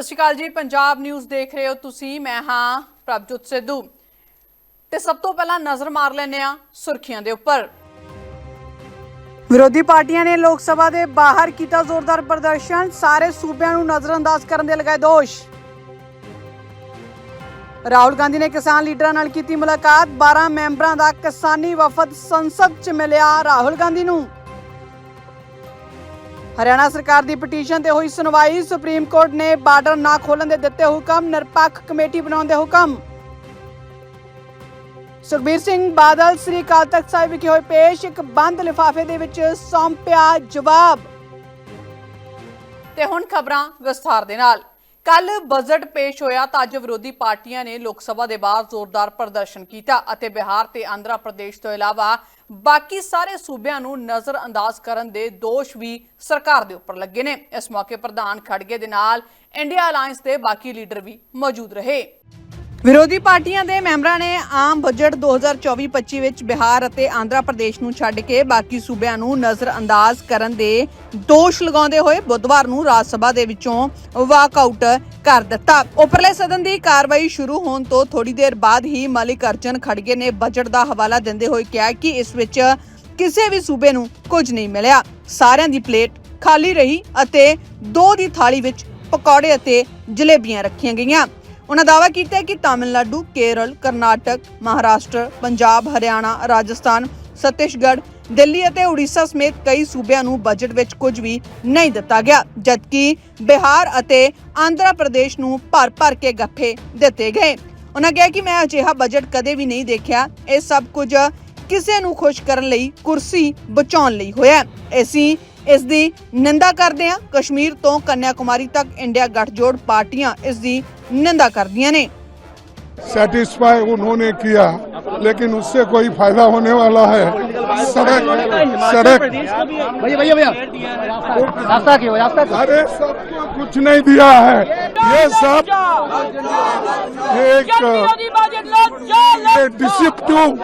ਸਤਿ ਸ਼੍ਰੀ ਅਕਾਲ ਜੀ, ਪੰਜਾਬ ਨਿਊਜ਼ ਦੇਖ ਰਹੇ ਹੋ ਤੁਸੀਂ, ਮੈਂ ਹਾਂ ਪ੍ਰਭਜੋਤ ਸਿੱਧੂ। ਤੇ ਸਭ ਤੋਂ ਪਹਿਲਾਂ ਨਜ਼ਰ ਮਾਰ ਲੈਂਦੇ ਆ ਸੁਰਖੀਆਂ ਦੇ ਉੱਪਰ। ਵਿਰੋਧੀ ਪਾਰਟੀਆਂ ਨੇ ਲੋਕ ਸਭਾ ਦੇ ਬਾਹਰ ਕੀਤਾ ਜ਼ੋਰਦਾਰ ਪ੍ਰਦਰਸ਼ਨ, ਸਾਰੇ ਸੂਬਿਆਂ ਨੂੰ ਨਜ਼ਰਅੰਦਾਜ਼ ਕਰਨ ਦੇ ਲਗਾਏ ਦੋਸ਼। ਰਾਹੁਲ ਗਾਂਧੀ ਨੇ ਕਿਸਾਨ ਲੀਡਰਾਂ ਨਾਲ ਕੀਤੀ ਮੁਲਾਕਾਤ 12 ਮੈਂਬਰਾਂ ਦਾ ਕਿਸਾਨੀ ਵਫਦ ਸੰਸਦ 'ਚ ਮਿਲਿਆ ਰਾਹੁਲ ਗਾਂਧੀ ਨੂੰ। ਹਰਿਆਣਾ ਸਰਕਾਰ ਦੀ ਪਟੀਸ਼ਨ ਤੇ ਹੋਈ ਸੁਣਵਾਈ, ਸੁਪਰੀਮ ਕੋਰਟ ਨੇ ਬਾਰਡਰ ਨਾ ਖੋਲਣ ਦੇ ਦਿੱਤੇ ਹੁਕਮ, ਨਿਰਪੱਖ ਕਮੇਟੀ ਬਣਾਉਣ ਦੇ ਹੁਕਮ। ਸੁਖਬੀਰ ਸਿੰਘ ਬਾਦਲ ਸ੍ਰੀ ਅਕਾਲ ਤਖਤ ਸਾਹਿਬ ਵਿਖੇ ਹੋਏ ਪੇਸ਼ ਇੱਕ ਬੰਦ ਲਿਫਾਫੇ ਦੇ ਵਿੱਚ ਸੌਂਪਿਆ ਜਵਾਬ। ਤੇ ਹੁਣ ਖਬਰਾਂ ਵਿਸਥਾਰ ਦੇ ਨਾਲ। ਕੱਲ ਬਜਟ ਪੇਸ਼ ਹੋਇਆ ਤਾਂ ਅੱਜ ਵਿਰੋਧੀ ਪਾਰਟੀਆਂ ਨੇ ਲੋਕ ਸਭਾ ਦੇ ਬਾਹਰ ਜ਼ੋਰਦਾਰ ਪ੍ਰਦਰਸ਼ਨ ਕੀਤਾ ਅਤੇ ਬਿਹਾਰ ਤੇ ਆਂਧਰਾ ਪ੍ਰਦੇਸ਼ ਤੋਂ ਇਲਾਵਾ ਬਾਕੀ ਸਾਰੇ ਸੂਬਿਆਂ ਨੂੰ ਨਜ਼ਰਅੰਦਾਜ਼ ਕਰਨ ਦੇ ਦੋਸ਼ ਵੀ ਸਰਕਾਰ ਦੇ ਉੱਪਰ ਲੱਗੇ ਨੇ। ਇਸ ਮੌਕੇ ਪ੍ਰਧਾਨ ਖੜਗੇ ਦੇ ਨਾਲ ਇੰਡੀਆ ਅਲਾਈਅੰਸ ਦੇ ਬਾਕੀ ਲੀਡਰ ਵੀ ਮੌਜੂਦ ਰਹੇ। ਵਿਰੋਧੀ ਪਾਰਟੀਆਂ ਦੇ ਮੈਂਬਰਾਂ ਨੇ ਆਮ ਬਜਟ 2024-25 ਵਿੱਚ ਬਿਹਾਰ ਅਤੇ ਆਂਧਰਾ ਪ੍ਰਦੇਸ਼ ਨੂੰ ਛੱਡ ਕੇ ਬਾਕੀ ਸੂਬਿਆਂ ਨੂੰ ਨਜ਼ਰਅੰਦਾਜ਼ ਕਰਨ ਦੇ ਦੋਸ਼ ਲਗਾਉਂਦੇ ਹੋਏ ਬੁੱਧਵਾਰ ਨੂੰ ਰਾਜ ਸਭਾ ਦੇ ਵਿੱਚੋਂ ਵਾਕਆਊਟ ਕਰ ਦਿੱਤਾ। ਉੱਪਰਲੇ ਸਦਨ ਦੀ ਕਾਰਵਾਈ ਸ਼ੁਰੂ ਹੋਣ ਤੋਂ ਥੋੜੀ ਦੇਰ ਬਾਅਦ ਹੀ ਮਲਿਕ ਅਰਜਨ ਖੜਗੇ ਨੇ ਬਜਟ ਦਾ ਹਵਾਲਾ ਦਿੰਦੇ ਹੋਏ ਕਿਹਾ ਕਿ ਇਸ ਵਿੱਚ ਕਿਸੇ ਵੀ ਸੂਬੇ ਨੂੰ ਕੁਝ ਨਹੀਂ ਮਿਲਿਆ। ਸਾਰਿਆਂ ਦੀ ਪਲੇਟ ਖਾਲੀ ਰਹੀ ਅਤੇ ਦੋ ਦੀ ਥਾਲੀ ਵਿੱਚ ਪਕੌੜੇ ਅਤੇ ਜਲੇਬੀਆਂ ਰੱਖੀਆਂ ਗਈਆਂ। ਉਹਨਾਂ ਦਾਅਵਾ ਕੀਤਾ ਕਿ ਤਾਮਿਲਨਾਡੂ, ਕੇਰਲ, ਕਰਨਾਟਕ, ਮਹਾਰਾਸ਼ਟਰ, ਪੰਜਾਬ, ਹਰਿਆਣਾ, ਰਾਜਸਥਾਨ, ਛੱਤੀਸਗੜ੍ਹ, ਦਿੱਲੀ ਅਤੇ ਉੜੀਸਾ ਸਮੇਤ ਕਈ ਸੂਬਿਆਂ ਨੂੰ ਬਜਟ ਵਿੱਚ ਕੁਝ ਵੀ ਨਹੀਂ ਦਿੱਤਾ ਗਿਆ ਜਦਕਿ ਬਿਹਾਰ ਅਤੇ ਆਂਧਰਾ ਪ੍ਰਦੇਸ਼ ਨੂੰ ਭਰ-ਭਰ ਕੇ ਗੱਫੇ ਦਿੱਤੇ ਗਏ ਉਹਨਾਂ ਕਿਹਾ ਕਿ ਮੈਂ ਅਜਿਹਾ ਬਜਟ ਕਦੇ ਵੀ ਨਹੀਂ ਦੇਖਿਆ ਇਹ ਸਭ ਕੁਝ ਕਿਸੇ ਨੂੰ ਖੁਸ਼ ਕਰਨ ਲਈ ਕੁਰਸੀ ਬਚਾਉਣ ਲਈ ਹੋਇਆ ਹੈ। ਅਸੀਂ ਇਸ ਦੀ ਨਿੰਦਾ ਕਰਦੇ ਹਾਂ ਕਸ਼ਮੀਰ ਤੋਂ ਕੰਨਿਆ ਕੁਮਾਰੀ ਤੱਕ ਇੰਡੀਆ ਗੱਠਜੋੜ ਪਾਰਟੀਆਂ ਇਸ ਦੀ ਨਿੰਦਾ ਕਰਦੀਆਂ ਨੇ सेटिस्फाई उन्होंने किया लेकिन उससे कोई फायदा होने वाला है सड़क सड़क भैया भैया भैया रास्ता क्यों रास्ता क्यों अरे सबको कुछ नहीं दिया है ये सब एक ये डिसिप्टिव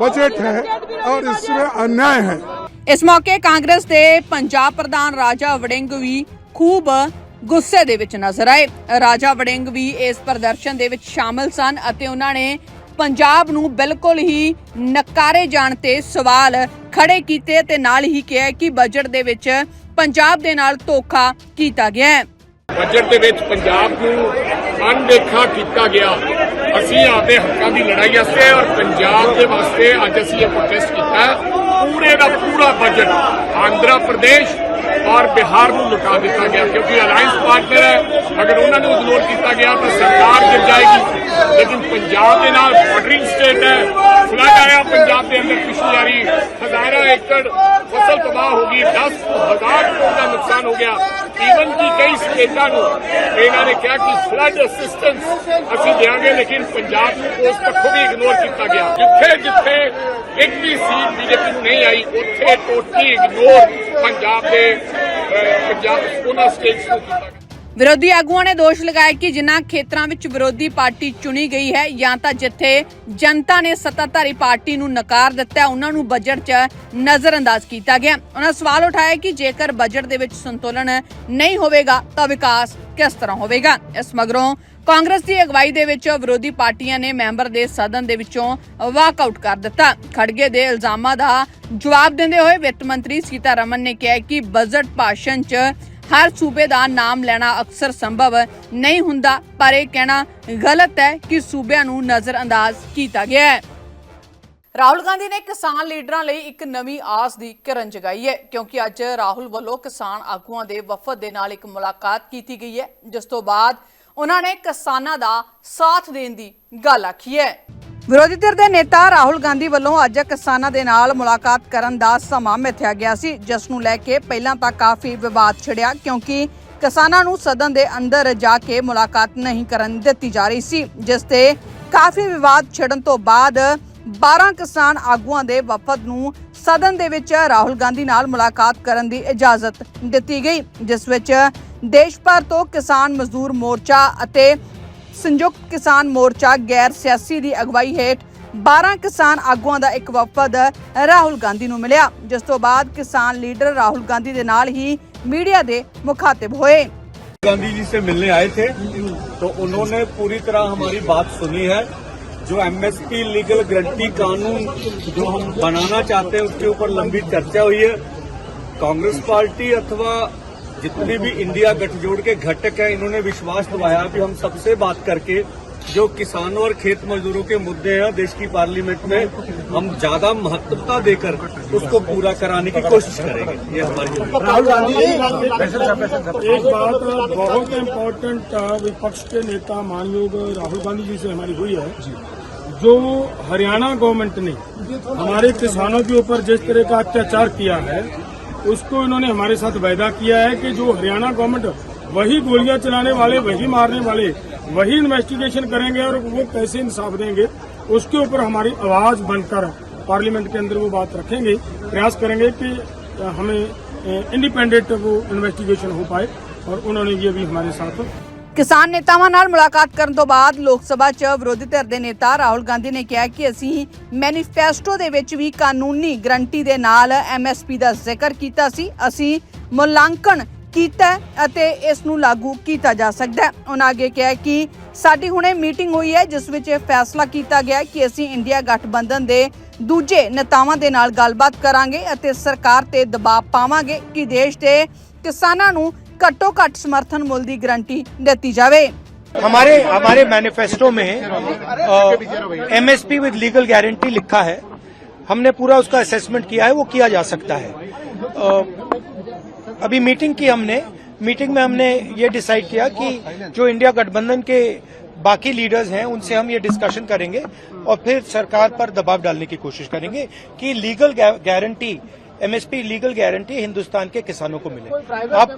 बजट है और इसमें अन्याय है ਇਸ ਮੌਕੇ ਕਾਂਗਰਸ ਦੇ ਪੰਜਾਬ ਪ੍ਰਧਾਨ ਰਾਜਾ ਵੜਿੰਗ ਵੀ ਖੂਬ ਗੁੱਸੇ ਦੇ ਵਿੱਚ ਨਜ਼ਰ ਆਏ। ਰਾਜਾ ਵੜਿੰਗ ਵੀ ਇਸ ਪ੍ਰਦਰਸ਼ਨ ਦੇ ਵਿੱਚ ਸ਼ਾਮਲ ਸਨ ਅਤੇ ਉਹਨਾਂ ਨੇ ਪੰਜਾਬ ਨੂੰ ਬਿਲਕੁਲ ਹੀ ਨਕਾਰੇ ਜਾਣ ਤੇ ਸਵਾਲ ਖੜੇ ਕੀਤੇ ਤੇ ਨਾਲ ਹੀ ਕਿਹਾ ਕਿ ਬਜਟ ਦੇ ਵਿੱਚ ਪੰਜਾਬ ਦੇ ਨਾਲ ਧੋਖਾ ਕੀਤਾ ਗਿਆ ਹੈ। ਬਜਟ ਦੇ ਵਿੱਚ ਪੰਜਾਬ ਨੂੰ ਅਣਦੇਖਾ ਕੀਤਾ ਗਿਆ। ਅਸੀਂ ਆਪਦੇ ਹੱਕਾਂ ਦੀ ਲੜਾਈ ਵਾਸਤੇ ਔਰ ਪੰਜਾਬ ਦੇ ਵਾਸਤੇ ਅੱਜ ਅਸੀਂ ਇਹ ਪ੍ਰੋਟੈਸਟ ਕੀਤਾ। ਪੂਰੇ ਦਾ ਪੂਰਾ ਬਜਟ ਆਂਧਰਾ ਪ੍ਰਦੇਸ਼ ਔਰ ਬਿਹਾਰ ਨੂੰ ਲੁਟਾ ਦਿੱਤਾ ਗਿਆ ਕਿਉਂਕਿ ਅਲਾਈਅੰਸ ਪਾਰਟਨਰ ਹੈ। ਅਗਰ ਉਹਨਾਂ ਨੂੰ ਇਗਨੋਰ ਕੀਤਾ ਗਿਆ ਤਾਂ ਸਰਕਾਰ ਗਿਰ ਜਾਏਗੀ। ਲੇਕਿਨ ਪੰਜਾਬ ਦੇ ਨਾਲ ਬਾਰਡਰਿੰਗ ਸਟੇਟ ਹੈ। ਫਲੱਡ ਆਇਆ ਪੰਜਾਬ ਦੇ ਅੰਦਰ ਪਿਛਲੀ ਵਾਰੀ। ਹਜ਼ਾਰਾਂ ਏਕੜ ਫਸਲ ਤਬਾਹ ਹੋ ਗਈ। 10000 ਕਰੋੜ ਦਾ ਨੁਕਸਾਨ ਹੋ ਗਿਆ। ਈਵਨ ਕਿ ਕਈ ਸਟੇਟਾਂ ਨੂੰ ਇਹਨਾਂ ਨੇ ਕਿਹਾ ਕਿ ਫਲੱਡ ਅਸਿਸਟੈਂਸ ਅਸੀਂ ਦੇਵਾਂਗੇ ਲੇਕਿਨ ਪੰਜਾਬ ਨੂੰ ਉਸ ਪੱਖੋਂ ਵੀ ਇਗਨੋਰ ਕੀਤਾ ਗਿਆ। ਜਿੱਥੇ ਜਿੱਥੇ ਇੱਕ ਵੀ ਸੀਟ ਬੀਜੇਪੀ ਨੂੰ ਨਹੀਂ ਆਈ ਉੱਥੇ ਟੋਟਲੀ ਇਗਨੋਰ ਪੰਜਾਬ ਦੇ ਅਹ, ਪੰਜਾਬ ਉਹਨਾਂ ਸਟੇਟਸ ਨੂੰ ਕੀਤਾ ਵਿਰੋਧੀ ਆਗੂਆਂ ਨੇ ਦੋਸ਼ ਲਗਾਇਆ ਕਿ ਜਿਨ੍ਹਾਂ ਖੇਤਰਾਂ ਵਿੱਚ ਵਿਰੋਧੀ ਪਾਰਟੀ ਚੁਣੀ ਗਈ ਹੈ ਜਾਂ ਤਾਂ ਜਿੱਥੇ ਜਨਤਾ ਨੇ ਸੱਤਾਧਾਰੀ ਪਾਰਟੀ ਨੂੰ ਨਕਾਰ ਦਿੱਤਾ, ਉਹਨਾਂ ਨੂੰ ਬਜਟ 'ਚ ਨਜ਼ਰਅੰਦਾਜ਼ ਕੀਤਾ ਗਿਆ। ਉਹਨਾਂ ਸਵਾਲ ਉਠਾਇਆ ਕਿ ਜੇਕਰ ਬਜਟ ਦੇ ਵਿੱਚ ਸੰਤੁਲਨ ਨਹੀਂ ਹੋਵੇਗਾ ਤਾਂ ਵਿਕਾਸ ਕਿਸ ਤਰ੍ਹਾਂ ਹੋਵੇਗਾ? ਇਸ ਮਗਰੋਂ ਕਾਂਗਰਸ ਦੀ ਅਗਵਾਈ ਦੇ ਵਿੱਚ ਵਿਰੋਧੀ ਪਾਰਟੀਆਂ ਨੇ ਮੈਂਬਰ ਦੇ ਸਦਨ ਦੇ ਵਿੱਚੋਂ ਵਾਕਆਊਟ ਕਰ ਦਿੱਤਾ। ਖੜਗੇ ਦੇ ਇਲਜ਼ਾਮਾਂ ਦਾ ਜਵਾਬ ਦਿੰਦੇ ਹੋਏ ਵਿੱਤ ਮੰਤਰੀ ਸੀਤਾ ਰਮਨ ਨੇ ਕਿਹਾ ਕਿ ਬਜਟ ਭਾਸ਼ਣ 'ਚ ਹਰ ਸੂਬੇ ਦਾ ਨਾਮ ਲੈਣਾ ਅਕਸਰ ਸੰਭਵ ਨਹੀਂ ਹੁੰਦਾ, ਪਰ ਇਹ ਕਹਿਣਾ ਗਲਤ ਹੈ ਕਿ ਸੂਬਿਆਂ ਨੂੰ ਨਜ਼ਰਅੰਦਾਜ਼ ਕੀਤਾ ਗਿਆ ਹੈ। ਰਾਹੁਲ ਗਾਂਧੀ ਨੇ ਕਿਸਾਨ ਲੀਡਰਾਂ ਲਈ ਇੱਕ ਨਵੀਂ ਆਸ ਦੀ ਕਿਰਨ ਜਗਾਈ ਹੈ, ਕਿਉਂਕਿ ਅੱਜ ਰਾਹੁਲ ਵੱਲੋਂ ਕਿਸਾਨ ਆਗੂਆਂ ਦੇ ਵਫਦ ਦੇ ਨਾਲ ਇੱਕ ਮੁਲਾਕਾਤ ਕੀਤੀ ਗਈ ਹੈ, ਜਿਸ ਤੋਂ ਬਾਅਦ ਉਹਨਾਂ ਨੇ ਕਿਸਾਨਾਂ ਦਾ ਸਾਥ ਦੇਣ ਦੀ ਗੱਲ ਆਖੀ ਹੈ। ਵਿਰੋਧੀ ਧਿਰ ਦੇ ਨੇਤਾ ਰਾਹੁਲ ਗਾਂਧੀ ਵੱਲੋਂ ਅੱਜ ਕਿਸਾਨਾਂ ਦੇ ਨਾਲ ਮੁਲਾਕਾਤ ਕਰਨ ਦਾ ਸਮਾਂ ਮਿੱਥਿਆ ਗਿਆ ਸੀ, ਜਿਸ ਨੂੰ ਲੈ ਕੇ ਪਹਿਲਾਂ ਤਾਂ ਕਾਫੀ ਵਿਵਾਦ ਛਿੜਿਆ, ਕਿਉਂਕਿ ਕਿਸਾਨਾਂ ਨੂੰ ਸਦਨ ਦੇ ਅੰਦਰ ਜਾ ਕੇ ਮੁਲਾਕਾਤ ਨਹੀਂ ਕਰਨ ਦਿੱਤੀ ਜਾ ਰਹੀ ਸੀ, ਜਿਸ ਤੇ ਕਾਫੀ ਵਿਵਾਦ ਛਿੜਨ ਤੋਂ ਬਾਅਦ 12 ਕਿਸਾਨ ਆਗੂਆਂ ਦੇ ਵਫਦ ਨੂੰ ਸਦਨ ਦੇ ਵਿੱਚ ਰਾਹੁਲ ਗਾਂਧੀ ਨਾਲ ਮੁਲਾਕਾਤ ਕਰਨ ਦੀ ਇਜਾਜ਼ਤ ਦਿੱਤੀ ਗਈ, ਜਿਸ ਵਿੱਚ ਦੇਸ਼ ਭਰ ਤੋਂ ਕਿਸਾਨ ਮਜ਼ਦੂਰ ਮੋਰਚਾ ਅਤੇ ਸੰਯੁਕਤ ਕਿਸਾਨ ਮੋਰਚਾ ਗੈਰ ਸਿਆਸੀ ਦੀ ਅਗਵਾਈ ਹੇਠ 12 ਕਿਸਾਨ ਆਗੂਆਂ ਦਾ ਇੱਕ ਵਫਦ ਰਾਹੁਲ ਗਾਂਧੀ ਨੂੰ ਮਿਲਿਆ ਜਿਸ ਤੋਂ ਬਾਅਦ ਕਿਸਾਨ ਲੀਡਰ ਰਾਹੁਲ ਗਾਂਧੀ ਦੇ ਨਾਲ ਹੀ ਮੀਡੀਆ ਦੇ ਮੁਖਾਤਿਬ ਹੋਏ गांधी जी से मिलने आए थे तो उन्होंने पूरी तरह हमारी बात सुनी है जो एमएसपी लीगल गारंटी कानून जो हम बनाना चाहते हैं उसके ऊपर लंबी चर्चा हुई है कांग्रेस पार्टी अथवा जितने भी इंडिया गठजोड़ के घटक हैं इन्होंने विश्वास दिलाया कि हम सबसे बात करके जो किसानों और खेत मजदूरों के मुद्दे हैं देश की पार्लियामेंट में हम ज़्यादा महत्वता देकर उसको पूरा कराने की कोशिश करेंगे। ये हमारी राहुल गांधी एक बात बहुत इम्पोर्टेंट विपक्ष के नेता मानयोग राहुल गांधी जी से हमारी हुई है। जो हरियाणा गवर्नमेंट ने हमारे किसानों के ऊपर जिस तरह का अत्याचार किया है उसको इन्होंने हमारे साथ वायदा किया है कि जो हरियाणा गवर्नमेंट वही गोलियां चलाने वाले वही मारने वाले वही इन्वेस्टिगेशन करेंगे और वो कैसे इंसाफ देंगे उसके ऊपर हमारी आवाज बनकर पार्लियामेंट के अंदर वो बात रखेंगे प्रयास करेंगे कि हमें इंडिपेंडेंट वो इन्वेस्टिगेशन हो पाए और उन्होंने ये भी हमारे साथ ਕਿਸਾਨ ਨੇਤਾਵਾਂ ਨਾਲ ਮੁਲਾਕਾਤ ਕਰਨ ਤੋਂ ਬਾਅਦ ਲੋਕ ਸਭਾ 'ਚ ਵਿਰੋਧੀ ਧਿਰ ਦੇ ਨੇਤਾ ਰਾਹੁਲ ਗਾਂਧੀ ਨੇ ਕਿਹਾ ਕਿ ਅਸੀਂ ਮੈਨੀਫੈਸਟੋ ਦੇ ਵਿੱਚ ਵੀ ਕਾਨੂੰਨੀ ਗਰੰਟੀ ਦੇ ਨਾਲ ਐਮਐਸਪੀ ਦਾ ਜ਼ਿਕਰ ਕੀਤਾ ਸੀ। ਅਸੀਂ ਮੁਲਾਂਕਣ ਕੀਤਾ ਅਤੇ ਇਸ ਨੂੰ ਲਾਗੂ ਕੀਤਾ ਜਾ ਸਕਦਾ ਹੈ। ਉਹਨਾਂ ਅੱਗੇ ਕਿਹਾ ਕਿ ਸਾਡੀ ਹੁਣੇ ਮੀਟਿੰਗ ਹੋਈ ਹੈ, ਜਿਸ ਵਿੱਚ ਇਹ ਫੈਸਲਾ ਕੀਤਾ ਗਿਆ ਕਿ ਅਸੀਂ ਇੰਡੀਆ ਗਠਬੰਧਨ ਦੇ ਦੂਜੇ ਨੇਤਾਵਾਂ ਦੇ ਨਾਲ ਗੱਲਬਾਤ ਕਰਾਂਗੇ ਅਤੇ ਸਰਕਾਰ ਤੇ ਦਬਾਅ ਪਾਵਾਂਗੇ ਕਿ ਦੇਸ਼ ਦੇ ਕਿਸਾਨਾਂ ਨੂੰ ਘੱਟੋ ਘੱਟ ਸਮਰਥਨ ਮੁੱਲ ਦੀ ਗਰੰਟੀ ਦਿੱਤੀ ਜਾਵੇ हमारे हमारे मैनिफेस्टो में एमएसपी विद लीगल गारंटी लिखा है हमने पूरा उसका असेसमेंट किया है वो किया जा सकता है अ, अभी मीटिंग की हमने मीटिंग में हमने ये डिसाइड किया कि जो इंडिया गठबंधन के बाकी लीडर्स हैं उनसे हम ये डिस्कशन करेंगे और फिर सरकार पर दबाव डालने की कोशिश करेंगे कि legal guarantee MSP legal guarantee Hindustan के किसानों को मिले अब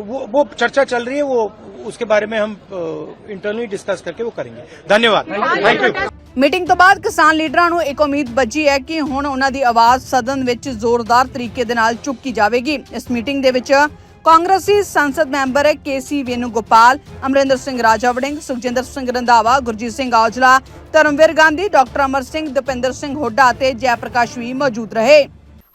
वो, वो चर्चा चल रही है वो उसके बारे में हम इंटरनली डिस्कस करके वो करेंगे धन्यवाद थैंक यू ਮੀਟਿੰਗ ਤੋਂ ਬਾਅਦ ਕਿਸਾਨ ਲੀਡਰਾਂ ਨੂੰ ਇੱਕ ਉਮੀਦ ਬੱਝੀ ਹੈ ਕਿ ਹੁਣ ਉਹਨਾਂ ਦੀ ਆਵਾਜ਼ ਸਦਨ ਵਿੱਚ ਜ਼ੋਰਦਾਰ ਤਰੀਕੇ ਦੇ ਨਾਲ ਚੁੱਕੀ ਜਾਵੇਗੀ ਇਸ ਮੀਟਿੰਗ ਦੇ ਵਿੱਚ ਕਾਂਗਰਸੀ ਸੰਸਦ ਮੈਂਬਰ ਕੇਸੀ ਵੇਨੁਗੋਪਾਲ ਅਮਰਿੰਦਰ ਸਿੰਘ ਰਾਜਾ ਵੜਿੰਗ ਸੁਖਜਿੰਦਰ ਸਿੰਘ ਰੰਧਾਵਾ ਗੁਰਜੀਤ ਸਿੰਘ ਔਜਲਾ ਧਰਮਵੀਰ ਗਾਂਧੀ ਡਾਕਟਰ ਅਮਰ ਸਿੰਘ ਦਪਿੰਦਰ ਸਿੰਘ ਹੁੱਡਾ ਅਤੇ ਜੈ ਪ੍ਰਕਾਸ਼ ਵੀ ਮੌਜੂਦ ਰਹੇ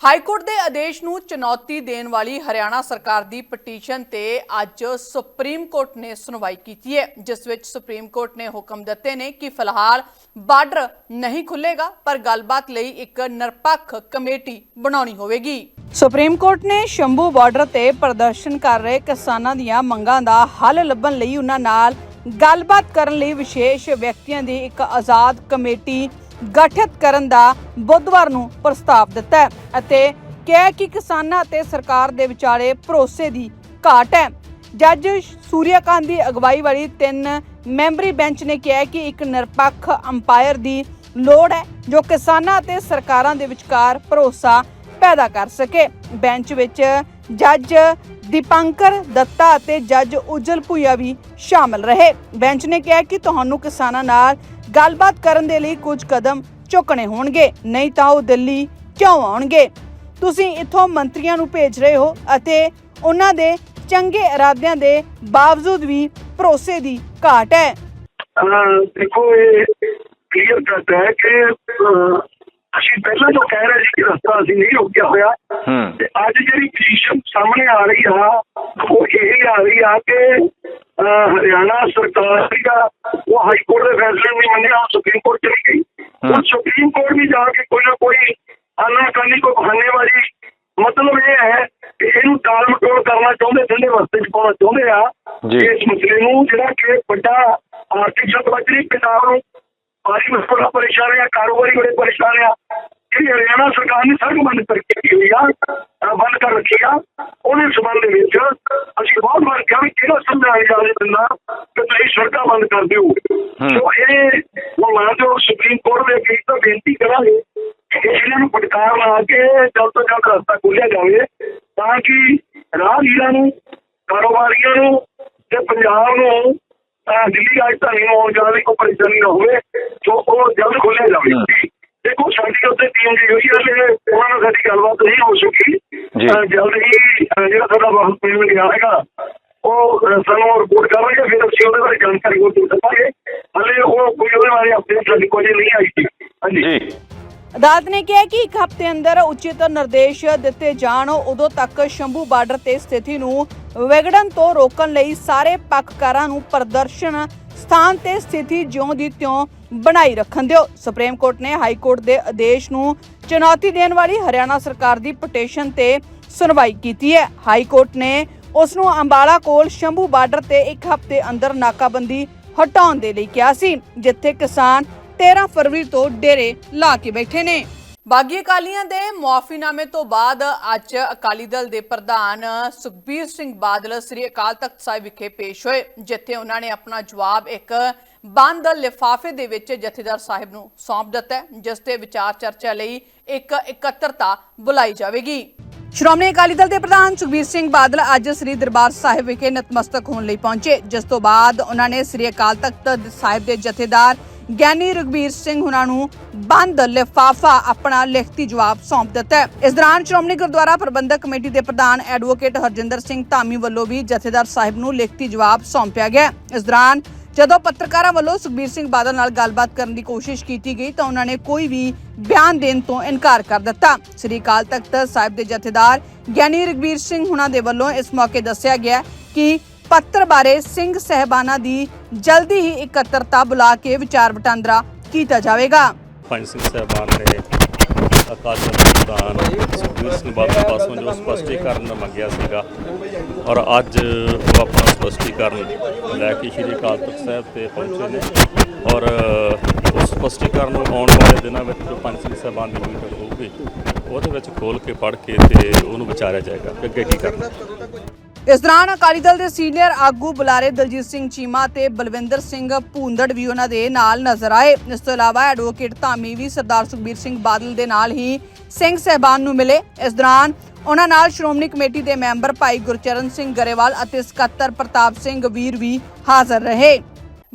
ਹਾਈ ਕੋਰਟ ਦੇ ਆਦੇਸ਼ ਨੂੰ ਚੁਣੌਤੀ ਦੇਣ ਵਾਲੀ ਹਰਿਆਣਾ ਸਰਕਾਰ ਦੀ ਪਟੀਸ਼ਨ ਤੇ ਅੱਜ ਸੁਪਰੀਮ ਕੋਰਟ ਨੇ ਸੁਣਵਾਈ ਕੀਤੀ ਹੈ, ਜਿਸ ਵਿੱਚ ਸੁਪਰੀਮ ਕੋਰਟ ਨੇ ਹੁਕਮ ਦਿੱਤੇ ਨੇ ਕਿ ਫਿਲਹਾਲ ਬਾਰਡਰ ਨਹੀਂ ਖੁੱਲੇਗਾ ਪਰ ਗੱਲਬਾਤ ਲਈ ਇੱਕ ਨਿਰਪੱਖ ਕਮੇਟੀ ਬਣਾਉਣੀ ਹੋਵੇਗੀ। ਸੁਪਰੀਮ ਕੋਰਟ ਨੇ ਸ਼ੰਭੂ ਬਾਰਡਰ ਤੇ ਪ੍ਰਦਰਸ਼ਨ ਕਰ ਰਹੇ ਕਿਸਾਨਾਂ ਦੀਆਂ ਮੰਗਾਂ ਦਾ ਹੱਲ ਲੱਭਣ ਲਈ ਉਹਨਾਂ ਨਾਲ ਗੱਲਬਾਤ ਕਰਨ ਲਈ ਵਿਸ਼ੇਸ਼ ਵਿਅਕਤੀਆਂ ਦੀ ਇੱਕ ਆਜ਼ਾਦ ਕਮੇਟੀ ਗਠਿਤ ਕਰਨ ਦਾ ਬੁੱਧਵਾਰ ਨੂੰ ਪ੍ਰਸਤਾਵ ਦਿੱਤਾ ਹੈ ਅਤੇ ਕਿਹਾ ਕਿ ਕਿਸਾਨਾਂ ਅਤੇ ਸਰਕਾਰ ਦੇ ਵਿਚਾਲੇ ਭਰੋਸੇ ਦੀ ਘਾਟ ਹੈ। ਜੱਜ ਸੂਰਿਆਕਾਂਤ ਦੀ ਅਗਵਾਈ ਵਾਲੀ ਤਿੰਨ ਮੈਂਬਰੀ ਬੈਂਚ ਨੇ ਕਿਹਾ ਕਿ ਇੱਕ ਨਿਰਪੱਖ ਅੰਪਾਇਰ ਦੀ ਲੋੜ ਹੈ ਜੋ ਕਿਸਾਨਾਂ ਅਤੇ ਸਰਕਾਰਾਂ ਦੇ ਵਿਚਕਾਰ ਭਰੋਸਾ ਪੈਦਾ ਕਰ ਸਕੇ। ਬੈਂਚ ਵਿੱਚ ਜੱਜ ਦੀਪੰਕਰ ਦੱਤਾ ਅਤੇ ਜੱਜ ਉਜਲ ਭੂਆ ਵੀ ਸ਼ਾਮਲ ਰਹੇ। ਬੈਂਚ ਨੇ ਕਿਹਾ ਕਿ ਤੁਹਾਨੂੰ ਕਿਸਾਨਾਂ ਨਾਲ ਗੱਲਬਾਤ ਕਰਨ ਦੇ ਲਈ ਕੁਝ ਕਦਮ ਚੁੱਕਣੇ ਹੋਣਗੇ, ਨਹੀਂ ਤਾਂ ਉਹ ਦਿੱਲੀ ਕਿਉਂ ਆਉਣਗੇ? ਤੁਸੀਂ ਇੱਥੋਂ ਮੰਤਰੀਆਂ ਨੂੰ ਭੇਜ ਰਹੇ ਹੋ ਅਤੇ ਉਹਨਾਂ ਦੇ ਚੰਗੇ ਇਰਾਦਿਆਂ ਦੇ ਬਾਵਜੂਦ ਵੀ ਭਰੋਸੇ ਦੀ ਘਾਟ ਹੈ। ਦੇਖੋ, ਇਹ ਕਲੀਅਰ ਕਰਦਾ ਹੈ ਕਿ ਅਸੀਂ ਪਹਿਲਾਂ ਤੋਂ ਕਹਿ ਰਹੇ ਸੀ ਕਿ ਰਸਤਾ ਅਸੀਂ ਨਹੀਂ ਰੋਕਿਆ ਹੋਇਆ। ਤੇ ਅੱਜ ਜਿਹੜੀ ਪੋਜੀਸ਼ਨ ਸਾਹਮਣੇ ਆ ਰਹੀ ਆ ਉਹ ਇਹ ਆ ਰਹੀ ਆ ਕਿ ਹਰਿਆਣਾ ਸਰਕਾਰ ਦਾ ਉਹ ਹਾਈ ਕੋਰਟ ਦੇ ਫੈਸਲੇ ਨੂੰ ਨਹੀਂ ਮੰਨਿਆ ਉਹ ਸੁਪਰੀਮ ਕੋਰਟ ਚਲੀ ਗਈ। ਉਹ ਸੁਪਰੀਮ ਕੋਰਟ ਵੀ ਜਾ ਕੇ ਕੋਈ ਨਾ ਕੋਈ ਆਨਾਕਾਨੀ ਕੋਈ ਬਹਾਨੇਬਾਜ਼ੀ ਮਤਲਬ ਇਹ ਹੈ ਕਿ ਇਹਨੂੰ ਟਾਲ ਮਟੋਲ ਕਰਨਾ ਚਾਹੁੰਦੇ ਠੰਡੇ ਵਸਤੇ ਚ ਪਾਉਣਾ ਚਾਹੁੰਦੇ ਆ। ਕਿ ਇਸ ਮਸਲੇ ਨੂੰ ਜਿਹੜਾ ਕਿ ਵੱਡਾ ਆਰਥਿਕ ਸਤਵਜਰੀ ਪੰਜਾਬ ਨੂੰ ਭਾਰੀ ਮੁਸ਼ਕਲਾਂ ਪਰੇਸ਼ਾਨ ਆ ਕਾਰੋਬਾਰੀ ਬੜੇ ਪਰੇਸ਼ਾਨ ਆ। ਜਿਹੜੀ ਹਰਿਆਣਾ ਸਰਕਾਰ ਨੇ ਸੜਕ ਬੰਦ ਕਰਕੇ ਹੋਈ ਆ ਬੰਦ ਕਰ ਰੱਖੀ ਆ ਉਹਦੇ ਸਬੰਧ ਦੇ ਵਿੱਚ ਅਸੀਂ ਬਹੁਤ ਵਾਰ ਕਿਹਾ ਵੀ ਕਿਹੜਾ ਸਮਝਾਇਆ ਜਾਵੇ ਦਿੰਦਾ ਕਿ ਤੁਸੀਂ ਸੜਕਾਂ ਬੰਦ ਕਰ ਦਿਓ। ਸੋ ਇਹ ਉਹ ਮਾਨਯੋਗ ਸੁਪਰੀਮ ਕੋਰਟ ਦੇ ਅੱਗੇ ਤਾਂ ਬੇਨਤੀ ਕਰਾਂਗੇ ਕਿ ਇਹਨਾਂ ਨੂੰ ਪਟਕਾਰ ਲਾ ਕੇ ਜਲਦ ਤੋਂ ਜਲਦ ਰਸਤਾ ਖੋਲ੍ਹਿਆ ਜਾਵੇ ਤਾਂ ਕਿ ਰਾਹਗੀਰਾਂ ਨੂੰ ਕਾਰੋਬਾਰੀਆਂ ਨੂੰ ਤੇ ਪੰਜਾਬ ਨੂੰ ਦਿੱਲੀ ਰਾਜਧਾਨੀ ਨੂੰ ਆਉਣ ਜਾਣ ਦੀ ਕੋਈ ਪਰੇਸ਼ਾਨੀ ਨਾ ਹੋਵੇ ਸੋ ਉਹ ਜਲਦ ਖੋਲ੍ਹਿਆ ਜਾਵੇ। ਦੇਖੋ ਸਾਡੀ ਉੱਤੇ ਟੀਮ ਦੀ ਹੋਈ ਹੈ ਤੇ ਉਹਨਾਂ ਨਾਲ ਸਾਡੀ ਗੱਲਬਾਤ ਨਹੀਂ ਹੋ ਸਕੀ। ਜਲਦ ਹੀ ਜਿਹੜਾ ਸਾਡਾ ਬਹੁਤ ਪੇਮੈਂਟ ਗਿਆ ਹੈਗਾ ਉਹ ਸਾਨੂੰ ਰਿਪੋਰਟ ਕਰਾਂਗੇ ਫਿਰ ਅਸੀਂ ਉਹਦੇ ਬਾਰੇ ਜਾਣਕਾਰੀ ਹੋਰ ਦੇ ਸਕਾਂਗੇ। ਹਲੇ ਉਹ ਕੋਈ ਉਹਦੇ ਬਾਰੇ ਅਪਡੇਟ ਸਾਡੀ ਕੋਈ ਨਹੀਂ ਆਈ। ਸੀ ਹਾਂਜੀ ਅਦਾਲਤ ਨੇ ਕਿਹਾ ਕਿ ਇੱਕ ਹਫ਼ਤੇ ਅੰਦਰ ਉਚਿਤ ਨਿਰਦੇਸ਼ ਦਿੱਤੇ ਜਾਣ, ਉਦੋਂ ਤੱਕ ਸ਼ੰਭੂ ਬਾਰਡਰ ਤੇ ਸਥਿਤੀ ਨੂੰ ਵਿਗੜਨ ਤੋਂ ਰੋਕਣ ਲਈ ਸਾਰੇ ਪੱਖਕਾਰਾਂ ਨੂੰ ਪ੍ਰਦਰਸ਼ਨ ਸਥਾਨ ਤੇ ਸਥਿਤੀ ਜਿਉਂ ਦੀ ਤਿਉਂ ਬਣਾਈ ਰੱਖਣ ਦਿਓ। ਸੁਪਰੀਮ ਕੋਰਟ ਨੇ ਹਾਈ ਕੋਰਟ ਦੇ ਆਦੇਸ਼ ਨੂੰ ਚੁਣੌਤੀ ਦੇਣ ਵਾਲੀ ਹਰਿਆਣਾ ਸਰਕਾਰ ਦੀ ਪਟੀਸ਼ਨ ਤੇ ਸੁਣਵਾਈ ਕੀਤੀ ਹੈ। ਹਾਈ ਕੋਰਟ ਨੇ ਉਸ ਨੂੰ ਅੰਬਾਲਾ ਕੋਲ ਸ਼ੰਭੂ ਬਾਰਡਰ ਤੇ ਇੱਕ ਹਫ਼ਤੇ ਅੰਦਰ ਨਾਕਾਬੰਦੀ ਹਟਾਉਣ ਦੇ ਲਈ ਕਿਹਾ ਸੀ, ਜਿੱਥੇ ਕਿਸਾਨ 13 ਫਰਵਰੀ ਤੋਂ ਡੇਰੇ ਲਾ ਕੇ ਬੈਠੇ ਨੇ। ਬਾਗੀ ਅਕਾਲੀਆਂ ਦੇ ਮੁਆਫੀਨਾਮੇ ਤੋਂ ਬਾਅਦ ਅੱਜ ਅਕਾਲੀ ਦਲ ਦੇ ਪ੍ਰਧਾਨ ਸੁਖਬੀਰ ਸਿੰਘ ਬਾਦਲ ਸ੍ਰੀ ਅਕਾਲ ਤਖਤ ਸਾਹਿਬ ਵਿਖੇ ਪੇਸ਼ ਹੋਏ, ਜਿੱਥੇ ਉਹਨਾਂ ਨੇ ਆਪਣਾ ਜਵਾਬ ਇੱਕ ਬੰਦ ਲਿਫਾਫੇ ਦੇ ਵਿੱਚ ਜਥੇਦਾਰ ਸਾਹਿਬ ਨੂੰ ਸੌਂਪ ਦਿੱਤਾ ਜਿਸ ਤੇ ਵਿਚਾਰ ਚਰਚਾ ਲਈ ਇੱਕ ਇਕੱਤਰਤਾ ਬੁਲਾਈ ਜਾਵੇਗੀ। ਸ਼੍ਰੋਮਣੀ ਅਕਾਲੀ ਦਲ ਦੇ ਪ੍ਰਧਾਨ ਸੁਖਬੀਰ ਸਿੰਘ ਬਾਦਲ ਅੱਜ ਸ੍ਰੀ ਦਰਬਾਰ ਸਾਹਿਬ ਵਿਖੇ ਨਤਮਸਤਕ ਹੋਣ ਲਈ ਪਹੁੰਚੇ, ਜਿਸ ਤੋਂ ਬਾਅਦ ਉਹਨਾਂ ਨੇ ਸ੍ਰੀ ਅਕਾਲ ਤਖਤ ਸਾਹਿਬ ਦੇ ਜਥੇਦਾਰ ਗਿਆਨੀ ਰਗਵੀਰ ਸਿੰਘ ਉਹਨਾਂ ਨੂੰ ਬੰਦ ਲਿਫਾਫਾ ਆਪਣਾ ਲਿਖਤੀ ਜਵਾਬ ਸੌਂਪ ਦਿੱਤਾ ਹੈ। ਇਸ ਦੌਰਾਨ ਸ਼੍ਰੋਮਣੀ ਗੁਰਦੁਆਰਾ ਪ੍ਰਬੰਧਕ ਕਮੇਟੀ ਦੇ ਪ੍ਰਧਾਨ ਐਡਵੋਕੇਟ ਹਰਜਿੰਦਰ ਸਿੰਘ ਧਾਮੀ ਵੱਲੋਂ ਵੀ ਜਥੇਦਾਰ ਸਾਹਿਬ ਨੂੰ ਲਿਖਤੀ ਜਵਾਬ ਸੌਂਪਿਆ ਗਿਆ ਇਸ ਦੌਰਾਨ ਜਦੋਂ ਪੱਤਰਕਾਰਾਂ ਵੱਲੋਂ ਸੁਖਬੀਰ ਸਿੰਘ ਬਾਦਲ ਨਾਲ ਗੱਲਬਾਤ ਕਰਨ ਦੀ ਕੋਸ਼ਿਸ਼ ਕੀਤੀ ਗਈ ਤਾਂ ਉਹਨਾਂ ਨੇ ਕੋਈ ਵੀ ਬਿਆਨ ਦੇਣ ਤੋਂ ਇਨਕਾਰ ਕਰ ਦਿੱਤਾ। ਸ੍ਰੀ ਅਕਾਲ ਤਖਤ ਸਾਹਿਬ ਦੇ ਜਥੇਦਾਰ ਗਿਆਨੀ ਰਗਵੀਰ ਸਿੰਘ ਹੁਣਾਂ ਦੇ ਵੱਲੋਂ ਇਸ ਮੌਕੇ ਦੱਸਿਆ ਗਿਆ ਕਿ ਪੱਤਰ ਬਾਰੇ ਸਿੰਘ ਸਹਿਬਾਨਾਂ ਦੀ ਜਲਦੀ ਹੀ ਇਕੱਤਰਤਾ ਬੁਲਾ ਕੇ ਵਿਚਾਰ ਵਟਾਂਦਰਾ ਕੀਤਾ ਜਾਵੇਗਾ। ਪੰਜ ਸਿੰਘ ਸਾਹਿਬਾਨ ਨੇ ਅਕਾਲ ਤਖਤ ਸੁਖਬੀਰ ਸਿੰਘ ਬਾਦਲ ਪਾਸੋਂ ਜੋ ਸਪਸ਼ਟੀਕਰਨ ਮੰਗਿਆ ਸੀਗਾ ਔਰ ਅੱਜ ਉਹ ਆਪਣਾ ਸਪਸ਼ਟੀਕਰਨ ਲੈ ਕੇ ਸ਼੍ਰੀ ਅਕਾਲ ਤਖਤ ਸਾਹਿਬ ਤੇ ਪਹੁੰਚੇ ਨੇ ਔਰ ਉਸ ਸਪਸ਼ਟੀਕਰਨ ਨੂੰ ਆਉਣ ਵਾਲੇ ਦਿਨਾਂ ਵਿੱਚ ਜੋ ਪੰਜ ਸਿੰਘ ਸਾਹਿਬਾਨ ਦੀ ਮੀਟਿੰਗ ਹੋਊਗੀ, ਉਹਦੇ ਵਿੱਚ ਖੋਲ ਕੇ ਪੜ੍ਹ ਕੇ ਤੇ ਉਹਨੂੰ ਵਿਚਾਰਿਆ ਜਾਏਗਾ। ਕਿ ਅੱਗੇ ਕੀ ਕਰਨਾ? ਇਸ ਦੌਰਾਨ ਅਕਾਲੀ ਦਲ ਦੇ ਸੀਨੀਅਰ ਆਗੂ ਬੁਲਾਰੇ ਦਲਜੀਤ ਸਿੰਘ ਚੀਮਾ ਤੇ ਬਲਵਿੰਦਰ ਸਿੰਘ ਭੂੰਦੜ ਵੀ ਉਹਨਾਂ ਦੇ ਨਾਲ ਨਜ਼ਰ ਆਏ। ਇਸ ਤੋਂ ਇਲਾਵਾ ਐਡਵੋਕੇਟ ਧਾਮੀ ਵੀ ਸਰਦਾਰ ਸੁਖਬੀਰ ਸਿੰਘ ਬਾਦਲ ਦੇ ਨਾਲ ਹੀ ਸਿੰਘ ਸਹਿਬਾਨ ਨੂੰ ਮਿਲੇ। ਇਸ ਦੌਰਾਨ ਉਹਨਾਂ ਨਾਲ ਸ਼੍ਰੋਮਣੀ ਕਮੇਟੀ ਦੇ ਮੈਂਬਰ ਭਾਈ ਗੁਰਚਰਨ ਸਿੰਘ ਗਰੇਵਾਲ ਅਤੇ ਸਕੱਤਰ ਪ੍ਰਤਾਪ ਸਿੰਘ ਵੀਰ ਵੀ ਹਾਜ਼ਰ ਰਹੇ।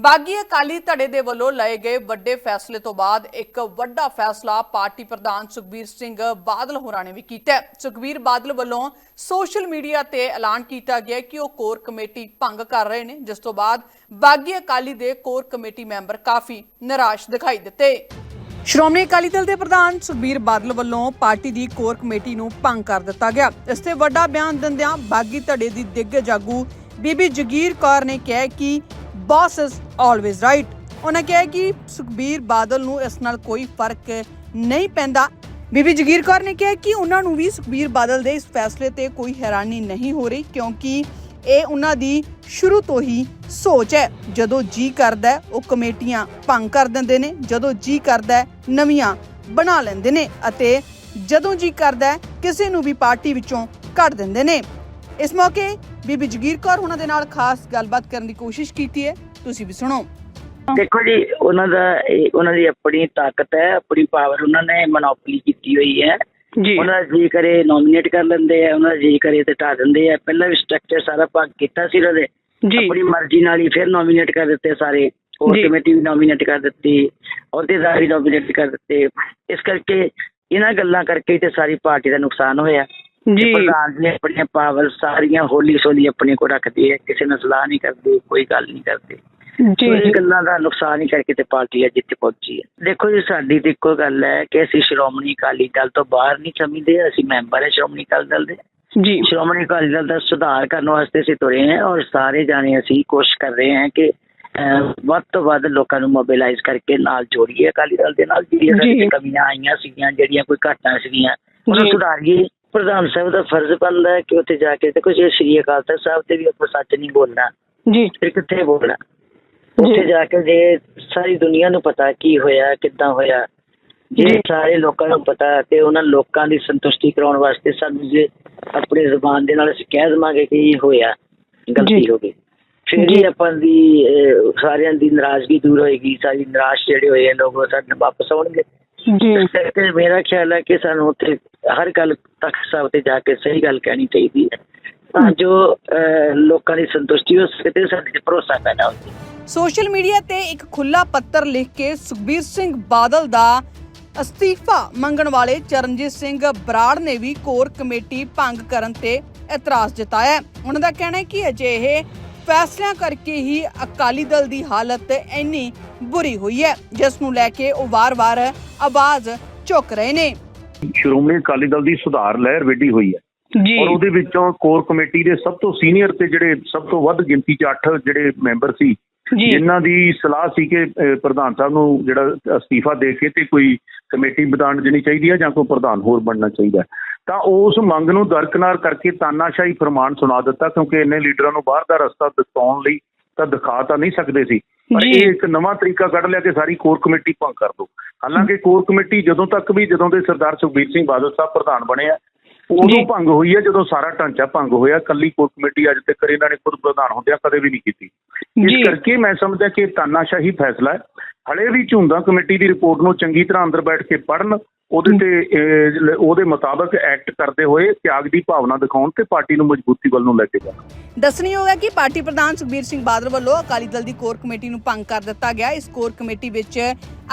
ਬਾਗੀ ਅਕਾਲੀ ਧੜੇ ਦੇ ਵੱਲੋਂ ਲਏ ਗਏ ਵੱਡੇ ਫੈਸਲੇ ਤੋਂ ਬਾਅਦ ਇੱਕ ਵੱਡਾ ਫੈਸਲਾ ਪਾਰਟੀ ਪ੍ਰਧਾਨ ਸੁਖਬੀਰ ਸਿੰਘ ਬਾਦਲ ਹੋਰਾਂ ਨੇ ਵੀ ਕੀਤਾ ਸੁਖਬੀਰ ਬਾਦਲ ਵੱਲੋਂ ਸੋਸ਼ਲ ਮੀਡੀਆ ਤੇ ਐਲਾਨ ਕੀਤਾ ਗਿਆ ਕਿ ਉਹ ਕੋਰ ਕਮੇਟੀ ਭੰਗ ਕਰ ਰਹੇ ਨੇ, ਜਿਸ ਤੋਂ ਬਾਅਦ ਬਾਗੀ ਅਕਾਲੀ ਦੇ ਕੋਰ ਕਮੇਟੀ ਮੈਂਬਰ ਕਾਫੀ ਨਿਰਾਸ਼ ਦਿਖਾਈ ਦਿੱਤੇ। ਸ਼੍ਰੋਮਣੀ ਅਕਾਲੀ ਦਲ ਦੇ ਪ੍ਰਧਾਨ ਸੁਖਬੀਰ ਬਾਦਲ ਵੱਲੋਂ ਪਾਰਟੀ ਦੀ ਕੋਰ ਕਮੇਟੀ ਨੂੰ ਭੰਗ ਕਰ ਦਿੱਤਾ ਗਿਆ। ਇਸ ਤੇ ਵੱਡਾ ਬਿਆਨ ਦਿੰਦਿਆਂ ਬਾਗੀ ਧੜੇ ਦੀ ਦਿੱਗ ਜਾਗੂ ਬੀਬੀ ਜਗੀਰ ਕੌਰ ਨੇ ਕਿਹਾ ਕਿ ਬੌਸ ਇਜ਼ ਆਲਵੇਜ਼ ਰਾਈਟ ਉਹਨਾਂ ਕਿਹਾ ਕਿ ਸੁਖਬੀਰ ਬਾਦਲ ਨੂੰ ਇਸ ਨਾਲ ਕੋਈ ਫ਼ਰਕ ਨਹੀਂ ਪੈਂਦਾ। ਬੀਬੀ ਜਗੀਰ ਕੌਰ ਨੇ ਕਿਹਾ ਕਿ ਉਹਨਾਂ ਨੂੰ ਵੀ ਸੁਖਬੀਰ ਬਾਦਲ ਦੇ ਇਸ ਫੈਸਲੇ ਤੇ ਕੋਈ ਹੈਰਾਨੀ ਨਹੀਂ ਹੋ ਰਹੀ, ਕਿਉਂਕਿ ਇਹ ਉਹਨਾਂ ਦੀ ਸ਼ੁਰੂ ਤੋਂ ਹੀ ਸੋਚ ਹੈ। ਜਦੋਂ ਜੀ ਕਰਦਾ ਉਹ ਕਮੇਟੀਆਂ ਭੰਗ ਕਰ ਦਿੰਦੇ ਨੇ, ਜਦੋਂ ਜੀ ਕਰਦਾ ਨਵੀਆਂ ਬਣਾ ਲੈਂਦੇ ਨੇ ਅਤੇ ਜਦੋਂ ਜੀ ਕਰਦਾ ਕਿਸੇ ਨੂੰ ਵੀ ਪਾਰਟੀ ਵਿੱਚੋਂ ਕੱਢ ਦਿੰਦੇ ਨੇ। ਇਸ ਮੌਕੇ ਬੀਬੀ ਜਗੀਰ ਕੌਰ ਉਹਨਾਂ ਦੇ ਨਾਲ ਖਾਸ ਗੱਲਬਾਤ ਕਰਨ ਦੀ ਕੋਸ਼ਿਸ਼ ਕੀਤੀ ਹੈ। ਤੁਸੀਂ ਵੀ ਸੁਣੋ। ਦੇਖੋ ਜੀ ਉਹਨਾਂ ਦਾ ਉਹਨਾਂ ਦੀ ਆਪਣੀ ਤਾਕਤ ਹੈ ਆਪਣੀ ਪਾਵਰ ਉਹਨਾਂ ਨੇ ਮੋਨੋਪੋਲੀ ਕੀਤੀ ਹੋਈ ਹੈ। ਜੀ। ਉਹਨਾਂ ਦਾ ਜੀ ਕਰੇ ਨੋਮੀਨੇਟ ਕਰ ਲੈਂਦੇ ਆ ਉਹਨਾਂ ਦਾ ਜੀ ਕਰੇ ਤੇ ਢਾ ਦਿੰਦੇ ਆ। ਪਹਿਲਾਂ ਵੀ ਸਟਰਕਚਰ ਸਾਰਾ ਭਾਗ ਕੀਤਾ ਸੀ ਉਹਨਾਂ ਦੇ। ਜੀ। ਆਪਣੀ ਮਰਜ਼ੀ ਨਾਲ ਹੀ ਫਿਰ ਨੋਮੀਨੇਟ ਕਰ ਦਿੱਤੇ ਸਾਰੇ। ਉਹ ਜੀ। ਕਮੇਟੀ ਵੀ ਨੋਮੀਨੇਟ ਕਰ ਦਿੱਤੀ ਅਹੁਦੇਦਾਰ ਵੀ ਨੋਮੀਨੇਟ ਕਰ ਦਿੱਤੇ। ਇਸ ਕਰਕੇ ਇਹਨਾਂ ਗੱਲਾਂ ਕਰਕੇ ਤੇ ਸਾਰੀ ਪਾਰਟੀ ਦਾ ਨੁਕਸਾਨ ਹੋਇਆ। ਜੀ। ਪ੍ਰਧਾਨ ਜੀ ਆਪਣੀਆਂ ਪਾਵਰ ਸਾਰੀਆਂ ਹੋਲੀ ਸੋਲੀ ਆਪਣੇ ਕੋਲ ਰੱਖਦੇ ਆ ਕਿਸੇ ਨਾਲ ਸਲਾਹ ਨਹੀਂ ਕਰਦੇ ਕੋਈ ਗੱਲ ਨਹੀਂ ਕਰਦੇ। ਜੀ। ਇਹ ਗੱਲਾਂ ਦਾ ਨੁਕਸਾਨ ਹੀ ਕਰਕੇ ਤੇ ਪਾਰਟੀ ਅੱਜ ਇੱਥੇ ਪਹੁੰਚੀ ਹੈ ਦੇਖੋ ਜੀ ਸਾਡੀ ਤੇ ਇੱਕੋ ਗੱਲ ਹੈ ਕਿ ਅਸੀਂ ਸ਼੍ਰੋਮਣੀ ਅਕਾਲੀ ਦਲ ਤੋਂ ਬਾਹਰ ਨਹੀਂ ਸਮਝਦੇ ਅਸੀਂ ਮੈਂਬਰ ਹੈ ਸ਼੍ਰੋਮਣੀ ਅਕਾਲੀ ਦਲ ਦੇ। ਜੀ। ਸ਼੍ਰੋਮਣੀ ਅਕਾਲੀ ਦਲ ਦਾ ਸੁਧਾਰ ਕਰਨ ਵਾਸਤੇ ਅਸੀਂ ਤੁਰੇ ਹਾਂ ਔਰ ਸਾਰੇ ਜਾਣੇ ਅਸੀਂ ਕੋਸ਼ਿਸ਼ ਕਰ ਰਹੇ ਹਾਂ ਕਿ ਵੱਧ ਤੋਂ ਵੱਧ ਲੋਕਾਂ ਨੂੰ ਮੋਬਿਲਾਈਜ਼ ਕਰਕੇ ਨਾਲ ਜੋੜੀਏ ਅਕਾਲੀ ਦਲ ਦੇ ਨਾਲ ਜਿਹੜੀਆਂ। ਸਾਡੀਆਂ ਕਮੀਆਂ ਆਈਆਂ ਸੀਗੀਆਂ ਜਿਹੜੀਆਂ ਕੋਈ ਘਾਟਾਂ ਸੀਗੀਆਂ ਉਹਨਾਂ। ਸੁਧਾਰੀਏ। ਪ੍ਰਧਾਨ ਸਾਹਿਬ ਦਾ ਫਰਜ਼ ਬਣਦਾ ਹੈ ਕਿ ਉੱਥੇ ਜਾ ਕੇ ਦੇਖੋ ਜੇ ਸ੍ਰੀ ਅਕਾਲ ਤਖਤ ਸਾਹਿਬ ਤੇ ਵੀ ਆਪਾਂ ਸੱਚ ਨਹੀਂ ਬੋਲਣਾ ਜੀ ਫਿਰ ਕਿੱਥੇ ਬੋਲਣਾ ਉੱਥੇ ਜਾ ਕੇ ਜੇ ਸਾਰੀ ਦੁਨੀਆ ਨੂੰ ਪਤਾ ਕੀ ਹੋਇਆ ਕਿੱਦਾਂ ਹੋਇਆ ਜੇ। ਸਾਰੇ ਲੋਕਾਂ ਨੂੰ ਪਤਾ ਤੇ ਉਹਨਾਂ ਲੋਕਾਂ ਦੀ ਸੰਤੁਸ਼ਟੀ ਕਰਾਉਣ ਵਾਸਤੇ ਸਾਨੂੰ ਜੇ ਆਪਣੀ ਜ਼ੁਬਾਨ ਦੇ ਨਾਲ ਅਸੀਂ ਕਹਿ ਦੇਵਾਂਗੇ ਕਿ ਇਹ ਹੋਇਆ ਗਲਤੀ। ਹੋ ਗਈ ਫਿਰ ਜੀ। ਹੀ ਆਪਾਂ ਦੀ ਸਾਰਿਆਂ ਦੀ ਨਾਰਾਜ਼ਗੀ ਦੂਰ ਹੋਏਗੀ ਸਾਰੀ ਨਿਰਾਸ਼ ਜਿਹੜੇ ਹੋਏ ਲੋਕ ਉਹ ਸਾਡੇ ਵਾਪਸ ਆਉਣਗੇ ਜੀ। ਮੇਰਾ ਖਿਆਲ ਹੈ ਕਿ ਸਾਨੂੰ ਉੱਥੇ ਹਰ ਗੱਲ ਤਖਤ ਸਾਹਿਬ ਤੇ ਜਾ ਕੇ ਸਹੀ ਗੱਲ ਕਹਿਣੀ ਚਾਹੀਦੀ ਹੈ। ਤਾਂ ਜੋ ਲੋਕਾਂ ਦੀ ਸੰਤੁਸ਼ਟੀ ਹੋ ਸਕੇ ਤੇ ਸਾਡੇ 'ਚ ਭਰੋਸਾ ਪੈਦਾ ਹੋ ਸਕੇ। ਸੋਸ਼ਲ ਮੀਡੀਆ ਤੇ ਇੱਕ ਖੁੱਲਾ ਪੱਤਰ ਲਿਖ ਕੇ ਸੁਖਬੀਰ ਸਿੰਘ ਬਾਦਲ ਦਾ ਅਸਤੀਫਾ ਮੰਗਣ ਵਾਲੇ ਚਰਨਜੀਤ ਸਿੰਘ ਬਰਾੜ ਨੇ ਵੀ ਕੋਰ ਕਮੇਟੀ ਭੰਗ ਕਰਨ ਤੇ ਇਤਰਾਜ਼ ਜਤਾਇਆ। ਉਹਨਾਂ ਦਾ ਕਹਿਣਾ ਹੈ ਕਿ ਅਜਿਹੇ ਫੈਸਲਿਆਂ ਕਰਕੇ ਹੀ ਅਕਾਲੀ ਦਲ ਦੀ ਹਾਲਤ ਇੰਨੀ ਬੁਰੀ ਹੋਈ ਹੈ ਜਿਸ ਨੂੰ ਲੈ ਕੇ ਉਹ ਵਾਰ-ਵਾਰ ਆਵਾਜ਼ ਝੁਕ ਰਹੇ ਨੇ। ਸ਼੍ਰੋਮਣੀ ਅਕਾਲੀ ਦਲ ਦੀ ਸੁਧਾਰ ਲਹਿਰ ਵਿੱਢੀ ਹੋਈ ਹੈ। ਜੀ। ਔਰ ਉਹਦੇ ਵਿੱਚੋਂ ਕੋਰ ਕਮੇਟੀ ਦੇ ਸਭ ਤੋਂ ਸੀਨੀਅਰ ਤੇ ਜਿਹੜੇ ਸਭ ਤੋਂ ਵੱਧ ਗਿਣਤੀ 'ਚ 8 ਜਿਹੜੇ ਮੈਂਬਰ ਸੀ ਜਿਨ੍ਹਾਂ ਦੀ ਸਲਾਹ ਸੀ ਕਿ ਪ੍ਰਧਾਨ ਸਾਹਿਬ ਨੂੰ ਜਿਹੜਾ ਅਸਤੀਫਾ ਦੇ ਕੇ ਤੇ ਕੋਈ ਕਮੇਟੀ ਬਦਲਣ ਦੇਣੀ ਚਾਹੀਦੀ ਹੈ ਜਾਂ ਕੋਈ ਪ੍ਰਧਾਨ ਹੋਰ ਬਣਨਾ ਚਾਹੀਦਾ ਹੈ। ਤਾਂ ਉਸ ਮੰਗ ਨੂੰ ਦਰਕਨਾਰ ਕਰਕੇ ਤਾਨਾਸ਼ਾਹੀ ਫਰਮਾਨ ਸੁਣਾ ਦਿੱਤਾ ਕਿਉਂਕਿ ਇੰਨੇ ਲੀਡਰਾਂ ਨੂੰ ਬਾਹਰ ਦਾ ਰਸਤਾ ਦਿਖਾਉਣ ਲਈ ਤਾਂ ਦਿਖਾ ਤਾਂ ਨਹੀਂ ਸਕਦੇ ਸੀ ਪਰ। ਇਹ ਇੱਕ ਨਵਾਂ ਤਰੀਕਾ ਕੱਢ ਲਿਆ ਕਿ ਸਾਰੀ ਕੋਰ ਕਮੇਟੀ ਭੰਗ ਕਰ ਦੋ ਹਾਲਾਂਕਿ ਕੋਰ ਕਮੇਟੀ ਜਦੋਂ ਤੱਕ ਵੀ ਜਦੋਂ ਦੇ ਸਰਦਾਰ ਸੁਖਬੀਰ ਸਿੰਘ ਬਾਦਲ ਸਾਹਿਬ ਪ੍ਰਧਾਨ ਬਣੇ ਆ ਉਦੋਂ। ਭੰਗ ਹੋਈ ਹੈ ਜਦੋਂ ਸਾਰਾ ਢਾਂਚਾ ਭੰਗ ਹੋਇਆ ਕੱਲੀ ਕੋਰ ਕਮੇਟੀ ਅੱਜ ਤੱਕ ਇਹਨਾਂ ਨੇ ਖੁਦ ਪ੍ਰਧਾਨ ਹੁੰਦਿਆਂ ਕਦੇ ਵੀ ਨਹੀਂ ਕੀਤੀ। ਇਸ ਕਰਕੇ ਮੈਂ ਸਮਝਦਾ ਕਿ ਤਾਨਾਸ਼ਾਹੀ ਫੈਸਲਾ ਹੈ ਹਲੇ ਵੀ ਝੁੰਦਾ ਕਮੇਟੀ ਦੀ ਰਿਪੋਰਟ ਨੂੰ ਚੰਗੀ ਤਰ੍ਹਾਂ ਅੰਦਰ ਬੈਠ ਕੇ ਪੜਨ ਉਹਦੇ ਤੇ ਉਹਦੇ ਮੁਤਾਬਕ ਐਕਟ ਕਰਦੇ ਹੋਏ ਤਿਆਗ ਦੀ ਭਾਵਨਾ ਦਿਖਾਉਣ ਤੇ ਪਾਰਟੀ ਨੂੰ ਮਜ਼ਬੂਤੀ ਵੱਲ ਨੂੰ ਲੈ ਕੇ ਜਾਣ। ਦੱਸਣਯੋਗ ਹੈ ਕਿ ਪਾਰਟੀ ਪ੍ਰਧਾਨ ਸੁਖਬੀਰ ਸਿੰਘ ਬਾਦਲ ਵੱਲੋਂ ਅਕਾਲੀ ਦਲ ਦੀ ਕੋਰ ਕਮੇਟੀ ਨੂੰ ਭੰਗ ਕਰ ਦਿੱਤਾ ਗਿਆ। ਇਸ ਕੋਰ ਕਮੇਟੀ ਵਿੱਚ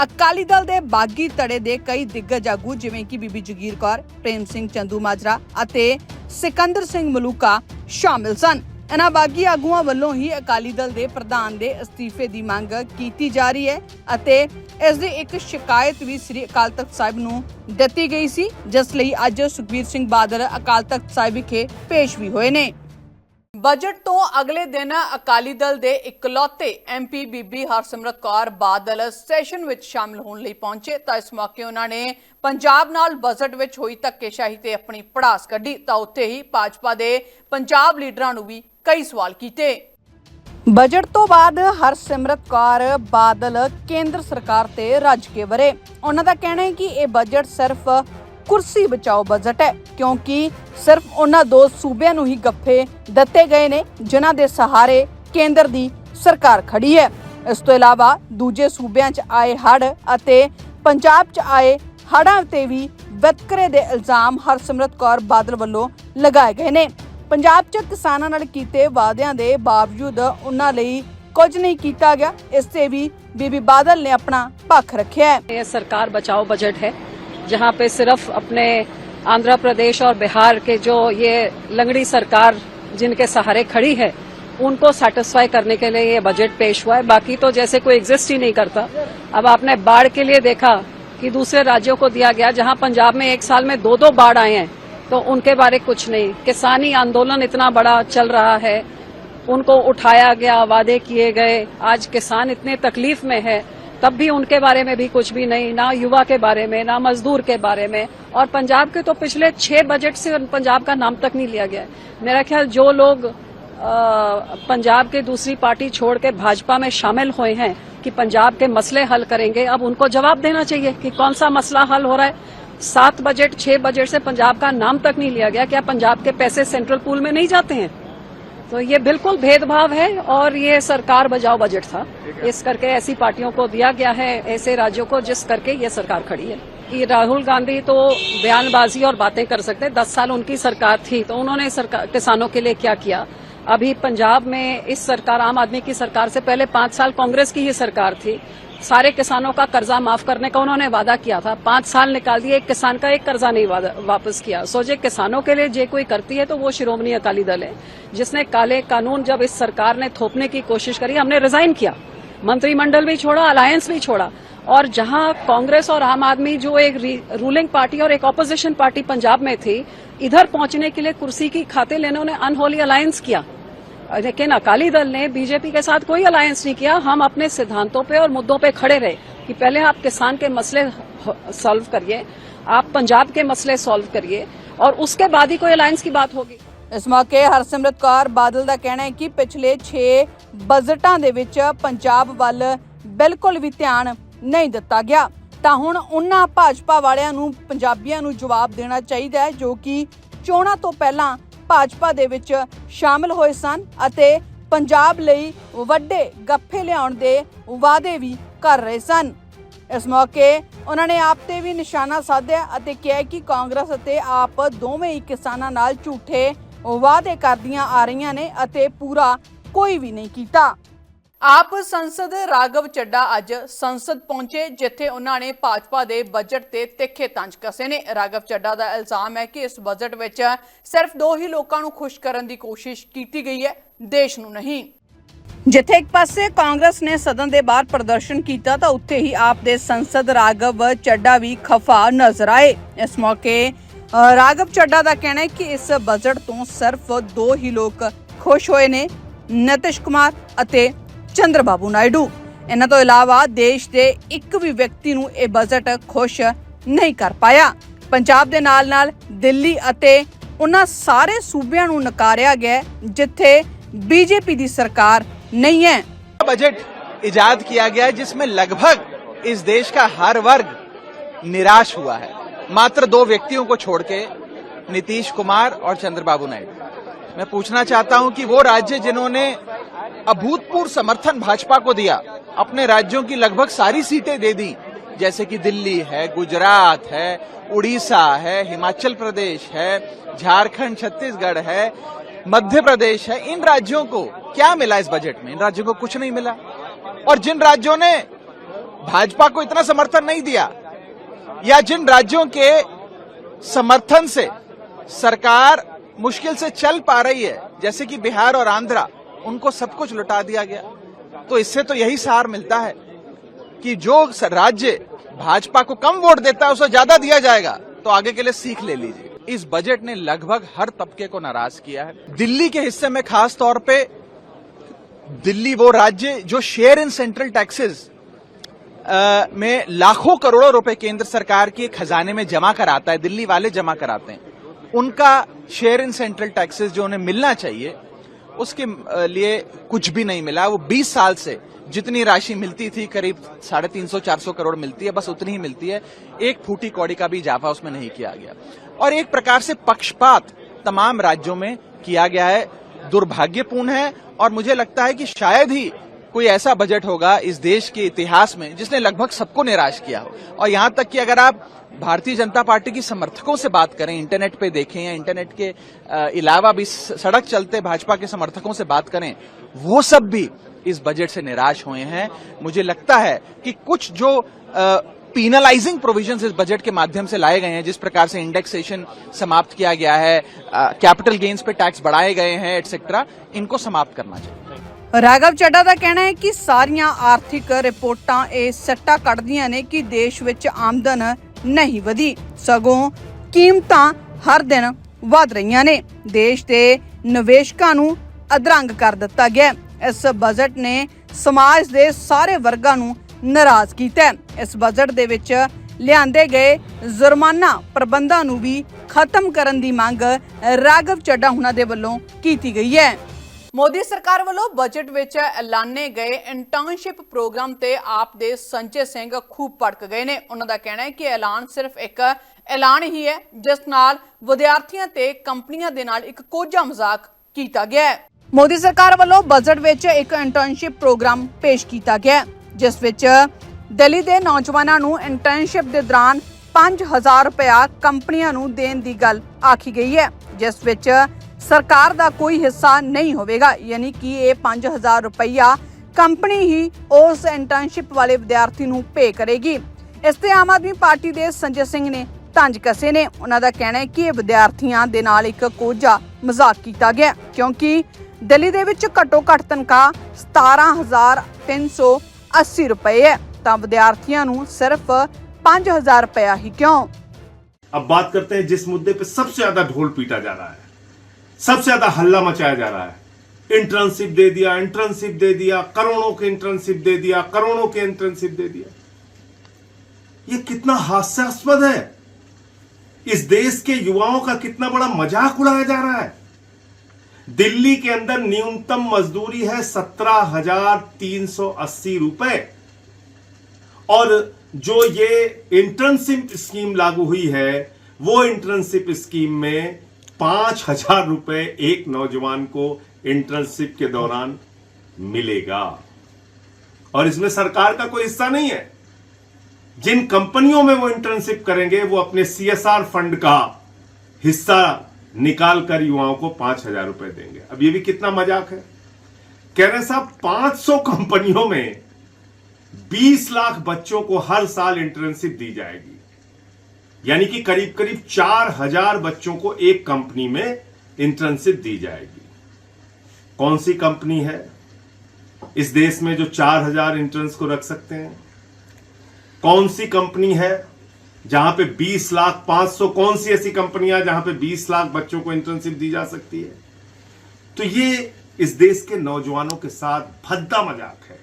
ਅਕਾਲੀ ਦਲ ਦੇ ਬਾਗੀ ਧੜੇ ਦੇ ਕਈ ਦਿੱਗਜ ਆਗੂ ਜਿਵੇਂ ਕਿ ਬੀਬੀ ਜਗੀਰ ਕੌਰ, ਪ੍ਰੇਮ ਸਿੰਘ ਚੰਦੂ ਮਾਜਰਾ ਅਤੇ ਸਿਕੰਦਰ ਸਿੰਘ ਮਲੂਕਾ ਸ਼ਾਮਿਲ ਸਨ। ਇਹਨਾਂ ਬਾਗੀ ਆਗੂਆਂ ਵੱਲੋਂ ਹੀ ਅਕਾਲੀ ਦਲ ਦੇ ਪ੍ਰਧਾਨ ਦੇ ਅਸਤੀਫੇ ਦੀ ਮੰਗ ਕੀਤੀ ਜਾ ਰਹੀ ਹੈ ਅਤੇ ਇਸ ਦੀ ਇੱਕ ਸ਼ਿਕਾਇਤ ਵੀ ਸ੍ਰੀ ਅਕਾਲ ਤਖਤ ਸਾਹਿਬ ਨੂੰ ਦਿੱਤੀ ਗਈ ਸੀ, ਜਿਸ ਲਈ ਅੱਜ ਸੁਖਬੀਰ ਸਿੰਘ ਬਾਦਲ ਅਕਾਲ ਤਖਤ ਸਾਹਿਬ ਵਿਖੇ ਪੇਸ਼ ਵੀ ਹੋਏ ਨੇ। ਬਜਟ ਤੋਂ ਅਗਲੇ ਦਿਨ ਅਕਾਲੀ ਦਲ ਦੇ ਇਕਲੌਤੇ ਐਮਪੀ ਬੀਬੀ ਹਰਸਿਮਰਤ ਕੌਰ ਬਾਦਲ ਸੈਸ਼ਨ ਵਿੱਚ ਸ਼ਾਮਲ ਹੋਣ ਲਈ ਪਹੁੰਚੇ, ਤਾਂ ਇਸ ਮੌਕੇ ਉਹਨਾਂ ਨੇ ਪੰਜਾਬ ਨਾਲ ਬਜਟ ਵਿੱਚ ਹੋਈ ਧੱਕੇਸ਼ਾਹੀ ਤੇ ਆਪਣੀ ਪੜਾਸ ਕੱਢੀ, ਤਾਂ ਉੱਥੇ ਹੀ ਭਾਜਪਾ ਦੇ ਪੰਜਾਬ ਲੀਡਰਾਂ ਨੂੰ ਵੀ ਕਈ ਸਵਾਲ ਕੀਤੇ। ਬਜਟ ਤੋਂ ਬਾਅਦ ਹਰਸਿਮਰਤ ਕੌਰ ਬਾਦਲ ਕੇਂਦਰ ਸਰਕਾਰ ਤੇ ਰੱਜ ਕੇ ਵਰੇ। ਉਹਨਾਂ ਦਾ ਕਹਿਣਾ ਹੈ ਕਿ ਇਹ ਬਜਟ ਸਿਰਫ ਕੁਰਸੀ ਬਚਾਓ ਬਜਟ ਹੈ, ਕਿਉਂਕਿ ਸਿਰਫ ਉਹਨਾਂ ਦੋ ਸੂਬਿਆਂ ਨੂੰ ਹੀ ਗੱਫੇ ਦਿੱਤੇ ਗਏ ਨੇ, ਜਿਨ੍ਹਾਂ ਦੇ ਸਹਾਰੇ ਕੇਂਦਰ ਦੀ ਸਰਕਾਰ ਖੜੀ ਹੈ। ਇਸ ਤੋਂ ਇਲਾਵਾ ਦੂਜੇ ਸੂਬਿਆਂ 'ਚ ਆਏ ਹੜ ਅਤੇ ਪੰਜਾਬ 'ਚ ਆਏ ਹੜਾਂ ਤੇ ਵੀ ਵਿਤਕਰੇ ਦੇ ਇਲਜ਼ਾਮ ਹਰਸਿਮਰਤ ਕੌਰ ਬਾਦਲ ਵੱਲੋਂ ਲਗਾਏ ਗਏ ਨੇ। ਪੰਜਾਬ 'ਚ ਕਿਸਾਨਾਂ ਨਾਲ ਕੀਤੇ ਵਾਅਦਿਆਂ ਦੇ ਬਾਵਜੂਦ ਉਹਨਾਂ ਲਈ ਕੁਝ ਨਹੀਂ ਕੀਤਾ ਗਿਆ ਇਸ ਤੇ ਵੀ ਬੀਬੀ ਬਾਦਲ ਨੇ ਆਪਣਾ ਪੱਖ ਰੱਖਿਆ ਹੈ ये सरकार बचाओ बजट है जहां पे सिर्फ अपने आंध्र प्रदेश और बिहार के जो ये लंगड़ी सरकार जिनके सहारे खड़ी है उनको सेटिस्फाई करने के लिए ये बजट पेश हुआ है बाकी तो जैसे कोई एग्जिस्ट ही नहीं करता अब आपने बाढ़ के लिए देखा कि दूसरे राज्यों को दिया गया जहां पंजाब में एक साल में दो दो बाढ़ आए हैं तो उनके बारे कुछ नहीं। किसानी आंदोलन इतना बड़ा चल रहा है। उनको उठाया गया वादे किए गए। आज किसान इतने तकलीफ़ में है तब भी उनके बारे में भी कुछ भी नहीं ना युवा के बारे में ना मजदूर के बारे में। और पंजाब के तो पिछले छह बजट से पंजाब का नाम तक नहीं लिया गया मेरा ख्याल जो लोग अ, पंजाब के दूसरी पार्टी छोड़ के भाजपा में शामिल हुए हैं कि पंजाब के मसले हल करेंगे अब उनको जवाब देना चाहिए कि कौन सा मसला हल हो रहा है। सात बजट छह बजट से पंजाब का नाम तक नहीं लिया गया क्या पंजाब के पैसे सेंट्रल पूल में नहीं जाते हैं। तो ये बिल्कुल भेदभाव है और ये सरकार बजाओ बजट था। इस करके ऐसी पार्टियों को दिया गया है ऐसे राज्यों को जिस करके ये सरकार खड़ी है। कि राहुल गांधी तो बयानबाजी और बातें कर सकते हैं। दस साल उनकी सरकार थी तो उन्होंने सरकार किसानों के लिए क्या किया? अभी पंजाब में इस सरकार आम आदमी की सरकार से पहले पाँच साल कांग्रेस की ही सरकार थी। सारे किसानों का कर्जा माफ़ करने का उन्होंने वादा किया था। पाँच साल निकाल दिए, एक किसान का एक कर्जा नहीं वापस किया। सोचे किसानों के लिए जे कोई करती है तो वो शिरोमणि अकाली दल है, जिसने काले कानून जब इस सरकार ने थोपने की कोशिश करी, हमने रिजाइन किया। मंत्रिमंडल भी छोड़ा अलायंस भी छोड़ा। और जहाँ कांग्रेस और आम आदमी जो एक रूलिंग पार्टी और एक ऑपोजिशन पार्टी पंजाब में थी, इधर पहुँचने के लिए कुर्सी की खाते लेने उन्होंने अनहोली अलायंस किया। लेकिन अकाली दल ने बीजेपी के साथ कोई अलायंस नहीं किया हम अपने सिद्धांतों पे और मुद्दों पे खड़े रहे कि पहले आप किसान के मसले सॉल्व करिए आप पंजाब के मसले सॉल्व करिए और उसके बाद ही कोई अलायंस की बात होगी ਇਸ ਮੌਕੇ ਹਰਸਿਮਰਤ ਕੌਰ ਬਾਦਲ ਦਾ ਕਹਿਣਾ ਹੈ ਕਿ ਪਿਛਲੇ 6 ਬਜਟਾਂ ਦੇ ਵਿੱਚ ਪੰਜਾਬ ਵੱਲ ਬਿਲਕੁਲ ਵੀ ਧਿਆਨ ਨਹੀਂ ਦਿੱਤਾ ਗਿਆ ਤਾਂ ਹੁਣ ਉਹਨਾਂ ਭਾਜਪਾ ਵਾਲਿਆਂ ਨੂੰ ਪੰਜਾਬੀਆਂ ਨੂੰ ਜਵਾਬ ਦੇਣਾ ਚਾਹੀਦਾ ਹੈ ਜੋ ਕਿ ਚੋਣਾਂ ਤੋਂ ਪਹਿਲਾਂ ਭਾਜਪਾ ਦੇ ਵਿੱਚ ਸ਼ਾਮਲ ਹੋਏ ਸਨ ਅਤੇ ਪੰਜਾਬ ਲਈ ਵੱਡੇ ਗੱਫੇ ਲਿਆਉਣ ਦੇ ਵਾਅਦੇ ਵੀ ਕਰ ਰਹੇ ਸਨ। ਇਸ ਮੌਕੇ ਉਹਨਾਂ ਨੇ ਆਪ ਤੇ ਵੀ ਨਿਸ਼ਾਨਾ ਸਾਧਿਆ ਅਤੇ ਕਿਹਾ ਕਿ ਕਾਂਗਰਸ ਅਤੇ ਆਪ ਦੋਵੇਂ ਹੀ ਕਿਸਾਨਾਂ ਨਾਲ ਝੂਠੇ ਵਾਅਦੇ ਕਰਦੀਆਂ ਆ ਰਹੀਆਂ ਨੇ ਅਤੇ ਪੂਰਾ ਕੋਈ ਵੀ ਨਹੀਂ ਕੀਤਾ। ਆਪ ਸੰਸਦ ਰਾਘਵ ਚੱਡਾ ਅੱਜ ਸੰਸਦ ਪਹੁੰਚੇ ਜਿੱਥੇ ਉਹਨਾਂ ਨੇ ਭਾਜਪਾ ਦੇ ਬਜਟ ਤੇ ਤਿੱਖੇ ਤੰਜ ਕਸੇ ਨੇ। ਰਾਘਵ ਚੱਡਾ ਦਾ ਇਲਜ਼ਾਮ ਹੈ ਕਿ ਇਸ ਬਜਟ ਵਿੱਚ ਸਿਰਫ ਦੋ ਹੀ ਲੋਕਾਂ ਨੂੰ ਖੁਸ਼ ਕਰਨ ਦੀ ਕੋਸ਼ਿਸ਼ ਕੀਤੀ ਗਈ ਹੈ ਦੇਸ਼ ਨੂੰ ਨਹੀਂ। ਜਿੱਥੇ ਇੱਕ ਪਾਸੇ ਕਾਂਗਰਸ ਨੇ ਸਦਨ ਦੇ ਬਾਹਰ ਪ੍ਰਦਰਸ਼ਨ ਕੀਤਾ ਤਾਂ ਉੱਥੇ ਹੀ ਆਪ ਦੇ ਸੰਸਦ ਰਾਘਵ ਚੱਡਾ ਵੀ ਖਫਾ ਨਜ਼ਰ ਆਏ। ਇਸ ਮੌਕੇ ਅ, ਰਾਘਵ ਚੱਡਾ ਦਾ ਕਹਿਣਾ ਹੈ ਕਿ ਇਸ ਬਜਟ ਤੋਂ ਸਿਰਫ ਦੋ ਹੀ ਲੋਕ ਖੁਸ਼ ਹੋਏ ਨੇ ਨਤਿਸ਼ ਕੁਮਾਰ ਅਤੇ ਚੰਦਰਬਾਬੂ ਨਾਇਡੂ ਇਹਨਾਂ ਤੋਂ ਇਲਾਵਾ ਦੇਸ਼ ਦੇ ਇੱਕ ਵੀ ਵਿਅਕਤੀ ਨੂੰ ਇਹ ਬਜਟ ਖੁਸ਼ ਨਹੀਂ ਕਰ ਪਾਇਆ ਪੰਜਾਬ ਦੇ ਨਾਲ-ਨਾਲ ਦਿੱਲੀ ਅਤੇ ਉਹਨਾਂ ਸਾਰੇ ਸੂਬਿਆਂ ਨੂੰ ਨਕਾਰਿਆ ਗਿਆ ਹੈ, ਜਿੱਥੇ ਬੀਜੇਪੀ ਦੀ ਸਰਕਾਰ नहीं है बजट इजाद किया गया है जिसमें लगभग इस देश का हर वर्ग निराश हुआ है मात्र दो व्यक्तियों को छोड़ के नीतीश कुमार और चंद्रबाबू नायडू मैं पूछना चाहता हूं कि वो राज्य जिन्होंने अभूतपूर्व समर्थन भाजपा को दिया। अपने राज्यों की लगभग सारी सीटें दे दी। जैसे कि दिल्ली है, गुजरात है, उड़ीसा है, हिमाचल प्रदेश है, झारखंड, छत्तीसगढ़ है, मध्य प्रदेश है। इन राज्यों को क्या मिला इस बजट में? इन राज्यों को कुछ नहीं मिला। और जिन राज्यों ने भाजपा को इतना समर्थन नहीं दिया, या जिन राज्यों के समर्थन से सरकार मुश्किल से चल पा रही है, जैसे कि बिहार और आंध्रा उनको सब कुछ लुटा दिया गया। तो इससे तो यही सार मिलता है कि जो राज्य भाजपा को कम वोट देता है, उसे ज़्यादा दिया जाएगा तो आगे के लिए सीख ले लीजिए। इस बजट ने लगभग हर तबके को नाराज़ किया है। दिल्ली के हिस्से में खास तौर पे दिल्ली वो राज्य जो शेयर इन सेंट्रल टैक्सेस में लाखों करोड़ों रुपए केंद्र सरकार के खजाने में जमा कराता है, दिल्ली वाले जमा कराते हैं। उनका शेयर इन सेंट्रल टैक्सेस जो उन्हें मिलना चाहिए उसके लिए कुछ भी नहीं मिला। वो 20 साल से जितनी राशि मिलती थी, करीब साढ़े तीन सौ, चार सौ करोड़ मिलती है, बस उतनी ही मिलती है। एक फूटी कौड़ी का भी इजाफा उसमें नहीं किया गया। और एक प्रकार से पक्षपात तमाम राज्यों में किया गया है। दुर्भाग्यपूर्ण है, और मुझे लगता है कि शायद ही कोई ऐसा बजट होगा इस देश के इतिहास में जिसने लगभग सबको निराश किया हो। और यहाँ तक कि अगर आप भारतीय जनता पार्टी की समर्थकों से बात करें इंटरनेट पे देखें या इंटरनेट के अ, अलावा भी स- सड़क चलते भाजपा के समर्थकों से बात करें वो सब भी इस बजट से निराश हुए हैं मुझे लगता है कि कुछ जो पीनलाइजिंग प्रोविजंस इस बजट के माध्यम से लाए गए हैं जिस प्रकार से इंडेक्सेशन समाप्त किया गया है कैपिटल गेन्स पे टैक्स बढ़ाए गए हैं एटसेट्रा इनको समाप्त करना चाहिए ਰਾਘਵ ਚੱਡਾ ਦਾ ਕਹਿਣਾ ਹੈ ਕਿ ਸਾਰੀਆਂ ਆਰਥਿਕ ਰਿਪੋਰਟਾਂ ਇਹ ਸੱਟਾ ਕੱਢਦੀਆਂ ਨੇ ਕਿ ਦੇਸ਼ ਵਿੱਚ ਆਮਦਨ ਨਹੀਂ ਵਧੀ। ਸਗੋਂ ਕੀਮਤਾਂ ਹਰ ਦਿਨ ਵਧ ਰਹੀਆਂ ਨੇ। ਦੇਸ਼ ਦੇ ਨਿਵੇਸ਼ਕਾਂ ਨੂੰ ਅਧਰੰਗ ਕਰ ਦਿੱਤਾ ਗਿਆ ਇਸ ਬਜਟ ਨੇ ਸਮਾਜ ਦੇ ਸਾਰੇ ਵਰਗਾਂ ਨੂੰ ਨਾਰਾਜ਼ ਕੀਤਾ ਇਸ ਬਜਟ ਦੇ ਵਿੱਚ ਲਿਆਂਦੇ ਗਏ ਜੁਰਮਾਨਾ ਪ੍ਰਬੰਧਾਂ ਨੂੰ ਵੀ ਖਤਮ ਕਰਨ ਦੀ ਮੰਗ ਰਾਘਵ ਚੱਡਾ ਹੁਣਾਂ ਦੇ ਵੱਲੋਂ ਕੀਤੀ ਗਈ ਹੈ। ਮੋਦੀ ਸਰਕਾਰ ਵੱਲੋਂ ਬਜਟ ਵਿੱਚ ਐਲਾਨੇ ਗਏ ਇੰਟਰਨਸ਼ਿਪ ਪ੍ਰੋਗਰਾਮ ਤੇ ਆਪ ਦੇ ਸੰਜੇ ਸਿੰਘ ਖੂਬ ਭੜਕ ਗਏ ਨੇ। ਉਹਨਾਂ ਦਾ ਕਹਿਣਾ ਹੈ ਕਿ ਐਲਾਨ ਸਿਰਫ ਇੱਕ ਐਲਾਨ ਹੀ ਹੈ, ਜਿਸ ਨਾਲ ਵਿਦਿਆਰਥੀਆਂ ਤੇ ਕੰਪਨੀਆਂ ਦੇ ਨਾਲ ਇੱਕ ਕੋਝਾ ਮਜ਼ਾਕ ਕੀਤਾ ਗਿਆ ਹੈ। ਮੋਦੀ ਸਰਕਾਰ ਵੱਲੋਂ ਬਜਟ ਵਿੱਚ ਇੱਕ ਇੰਟਰਨਸ਼ਿਪ ਪ੍ਰੋਗਰਾਮ ਪੇਸ਼ ਕੀਤਾ ਗਿਆ ਜਿਸ ਵਿੱਚ ਦਿੱਲੀ ਦੇ ਨੌਜਵਾਨਾਂ ਨੂੰ ਇੰਟਰਨਸ਼ਿਪ ਦੇ ਦੌਰਾਨ 5000 ਰੁਪਇਆ ਕੰਪਨੀਆਂ ਨੂੰ ਦੇਣ ਦੀ ਗੱਲ ਆਖੀ ਗਈ ਹੈ, ਜਿਸ ਵਿੱਚ ਸਰਕਾਰ ਦਾ ਕੋਈ ਹਿੱਸਾ ਨਹੀਂ ਹੋਵੇਗਾ ਯਾਨੀ ਕਿ ਇਹ 5000 ਰੁਪਇਆ ਕੰਪਨੀ ਹੀ ਉਸ ਇੰਟਰਨਸ਼ਿਪ ਵਾਲੇ ਵਿਦਿਆਰਥੀ ਨੂੰ ਪੇ ਕਰੇਗੀ ਇਸ ਤੇ ਆਮ ਆਦਮੀ ਪਾਰਟੀ ਦੇ ਸੰਜੇ ਸਿੰਘ ਨੇ ਤੰਜ ਕਸੇ ਨੇ ਉਹਨਾਂ ਦਾ ਕਹਿਣਾ ਹੈ ਕਿ ਇਹ ਵਿਦਿਆਰਥੀਆਂ ਦੇ ਨਾਲ ਇੱਕ ਕੋਝਾ ਮਜ਼ਾਕ ਕੀਤਾ ਗਿਆ ਕਿਉਂਕਿ ਦਿੱਲੀ ਦੇ ਵਿੱਚ ਘੱਟੋ ਘੱਟ ਤਨਖਾਹ 17380 ਰੁਪਏ ਹੈ ਤਾਂ ਵਿਦਿਆਰਥੀਆਂ ਨੂੰ ਸਿਰਫ 5000 ਰੁਪਇਆ ਹੀ ਕਿਉਂ अब बात करते हैं जिस मुद्दे पे सबसे ज्यादा ढोल पीटा जा रहा है सबसे ज़्यादा हल्ला मचाया जा रहा है। इंटर्नशिप दे दिया, इंटर्नशिप दे दिया, करोड़ों के इंटर्नशिप दे दिया, करोड़ों के इंटर्नशिप दे दिया। ये कितना हास्यास्पद है। इस देश के युवाओं का कितना बड़ा मज़ाक उड़ाया जा रहा है। दिल्ली के अंदर न्यूनतम मजदूरी है सत्रह हज़ार तीन सौ अस्सी रुपए। और जो ये इंटर्नशिप स्कीम लागू हुई है, वो इंटर्नशिप स्कीम में पाँच हज़ार रुपए एक नौजवान को इंटर्नशिप के दौरान मिलेगा। और इसमें सरकार का कोई हिस्सा नहीं है। जिन कंपनियों में वो इंटर्नशिप करेंगे, वो अपने सीएसआर फंड का हिस्सा निकाल कर युवाओं को पाँच हज़ार रुपए देंगे। अब ये भी कितना मज़ाक है। कह रहे साहब 500 कंपनियों में 20 लाख बच्चों को हर साल इंटर्नशिप दी जाएगी। यानी कि करीब करीब चार हज़ार बच्चों को एक कंपनी में इंटर्नशिप दी जाएगी। कौन सी कंपनी है? इस देश में जो चार हज़ार इंटर्न्स को रख सकते हैं। कौन सी कंपनी है जहाँ पे 20 लाख 500 कौन सी ऐसी कंपनियाँ जहाँ पे 20 लाख बच्चों को इंटर्नशिप दी जा सकती है? तो ये इस देश के नौजवानों के साथ भद्दा मज़ाक है,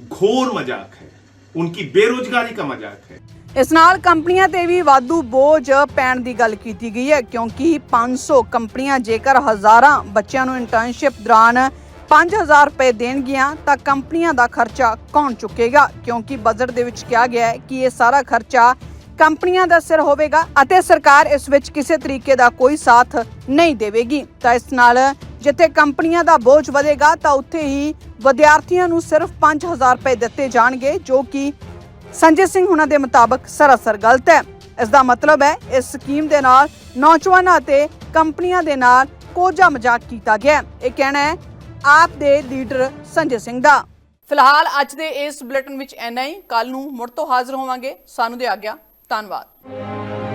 घोर मज़ाक है, उनकी बेरोजगारी का मज़ाक है। ਇਸ ਨਾਲ ਕੰਪਨੀਆਂ ਤੇ ਵੀ ਵਾਧੂ ਬੋਝ ਪੈਣ ਦੀ ਗੱਲ ਕੀਤੀ ਗਈ ਹੈ, ਕਿਉਂਕਿ 500 ਕੰਪਨੀਆਂ ਜੇਕਰ ਹਜ਼ਾਰਾਂ ਬੱਚਿਆਂ ਨੂੰ ਇੰਟਰਨਸ਼ਿਪ ਦੌਰਾਨ 5000 ਰੁਪਏ ਦੇਣਗੀਆਂ, ਤਾਂ ਕੰਪਨੀਆਂ ਦਾ ਖਰਚਾ ਕੌਣ ਚੁੱਕੇਗਾ? ਕਿਉਂਕਿ ਬਜਟ ਦੇ ਵਿੱਚ ਕਿਹਾ ਗਿਆ ਹੈ ਕਿ ਇਹ ਸਾਰਾ ਖਰਚਾ ਕੰਪਨੀਆਂ ਦਾ ਸਿਰ ਹੋਵੇਗਾ ਅਤੇ ਸਰਕਾਰ ਇਸ ਵਿੱਚ ਕਿਸੇ ਤਰੀਕੇ ਦਾ ਕੋਈ ਸਾਥ ਨਹੀਂ ਦੇਵੇਗੀ। ਤਾਂ ਇਸ ਨਾਲ ਜਿੱਥੇ ਕੰਪਨੀਆਂ ਦਾ ਬੋਝ ਵਧੇਗਾ, ਤਾਂ ਉੱਥੇ ਹੀ ਵਿਦਿਆਰਥੀਆਂ ਨੂੰ ਸਿਰਫ 5000 ਰੁਪਏ ਦਿੱਤੇ ਜਾਣਗੇ, ਜੋ ਕਿ ਸੰਜੇ ਸਿੰਘ ਹੁਣਾਂ ਦੇ ਮੁਤਾਬਕ ਸਰਾਸਰ ਗਲਤ ਹੈ। ਇਸ ਦਾ ਮਤਲਬ ਹੈ, ਇਸ ਸਕੀਮ ਦੇ ਨਾਲ ਨੌਜਵਾਨਾਂ ਅਤੇ ਕੰਪਨੀਆਂ ਦੇ ਨਾਲ ਕੋਝਾ ਮਜ਼ਾਕ ਕੀਤਾ ਗਿਆ ਇਹ ਕਹਿਣਾ ਹੈ, ਆਪ ਦੇ ਲੀਡਰ ਸੰਜੇ ਸਿੰਘ ਦਾ। ਫਿਲਹਾਲ ਅੱਜ ਦੇ ਇਸ ਬੁਲੇਟਿਨ ਵਿੱਚ ਇੰਨਾ ਹੀ। ਕੱਲ ਨੂੰ ਮੁੜ ਤੋਂ ਹਾਜ਼ਰ ਹੋਵਾਂਗੇ। ਸਾਨੂੰ ਦੇ ਆਗਿਆ ਧੰਨਵਾਦ।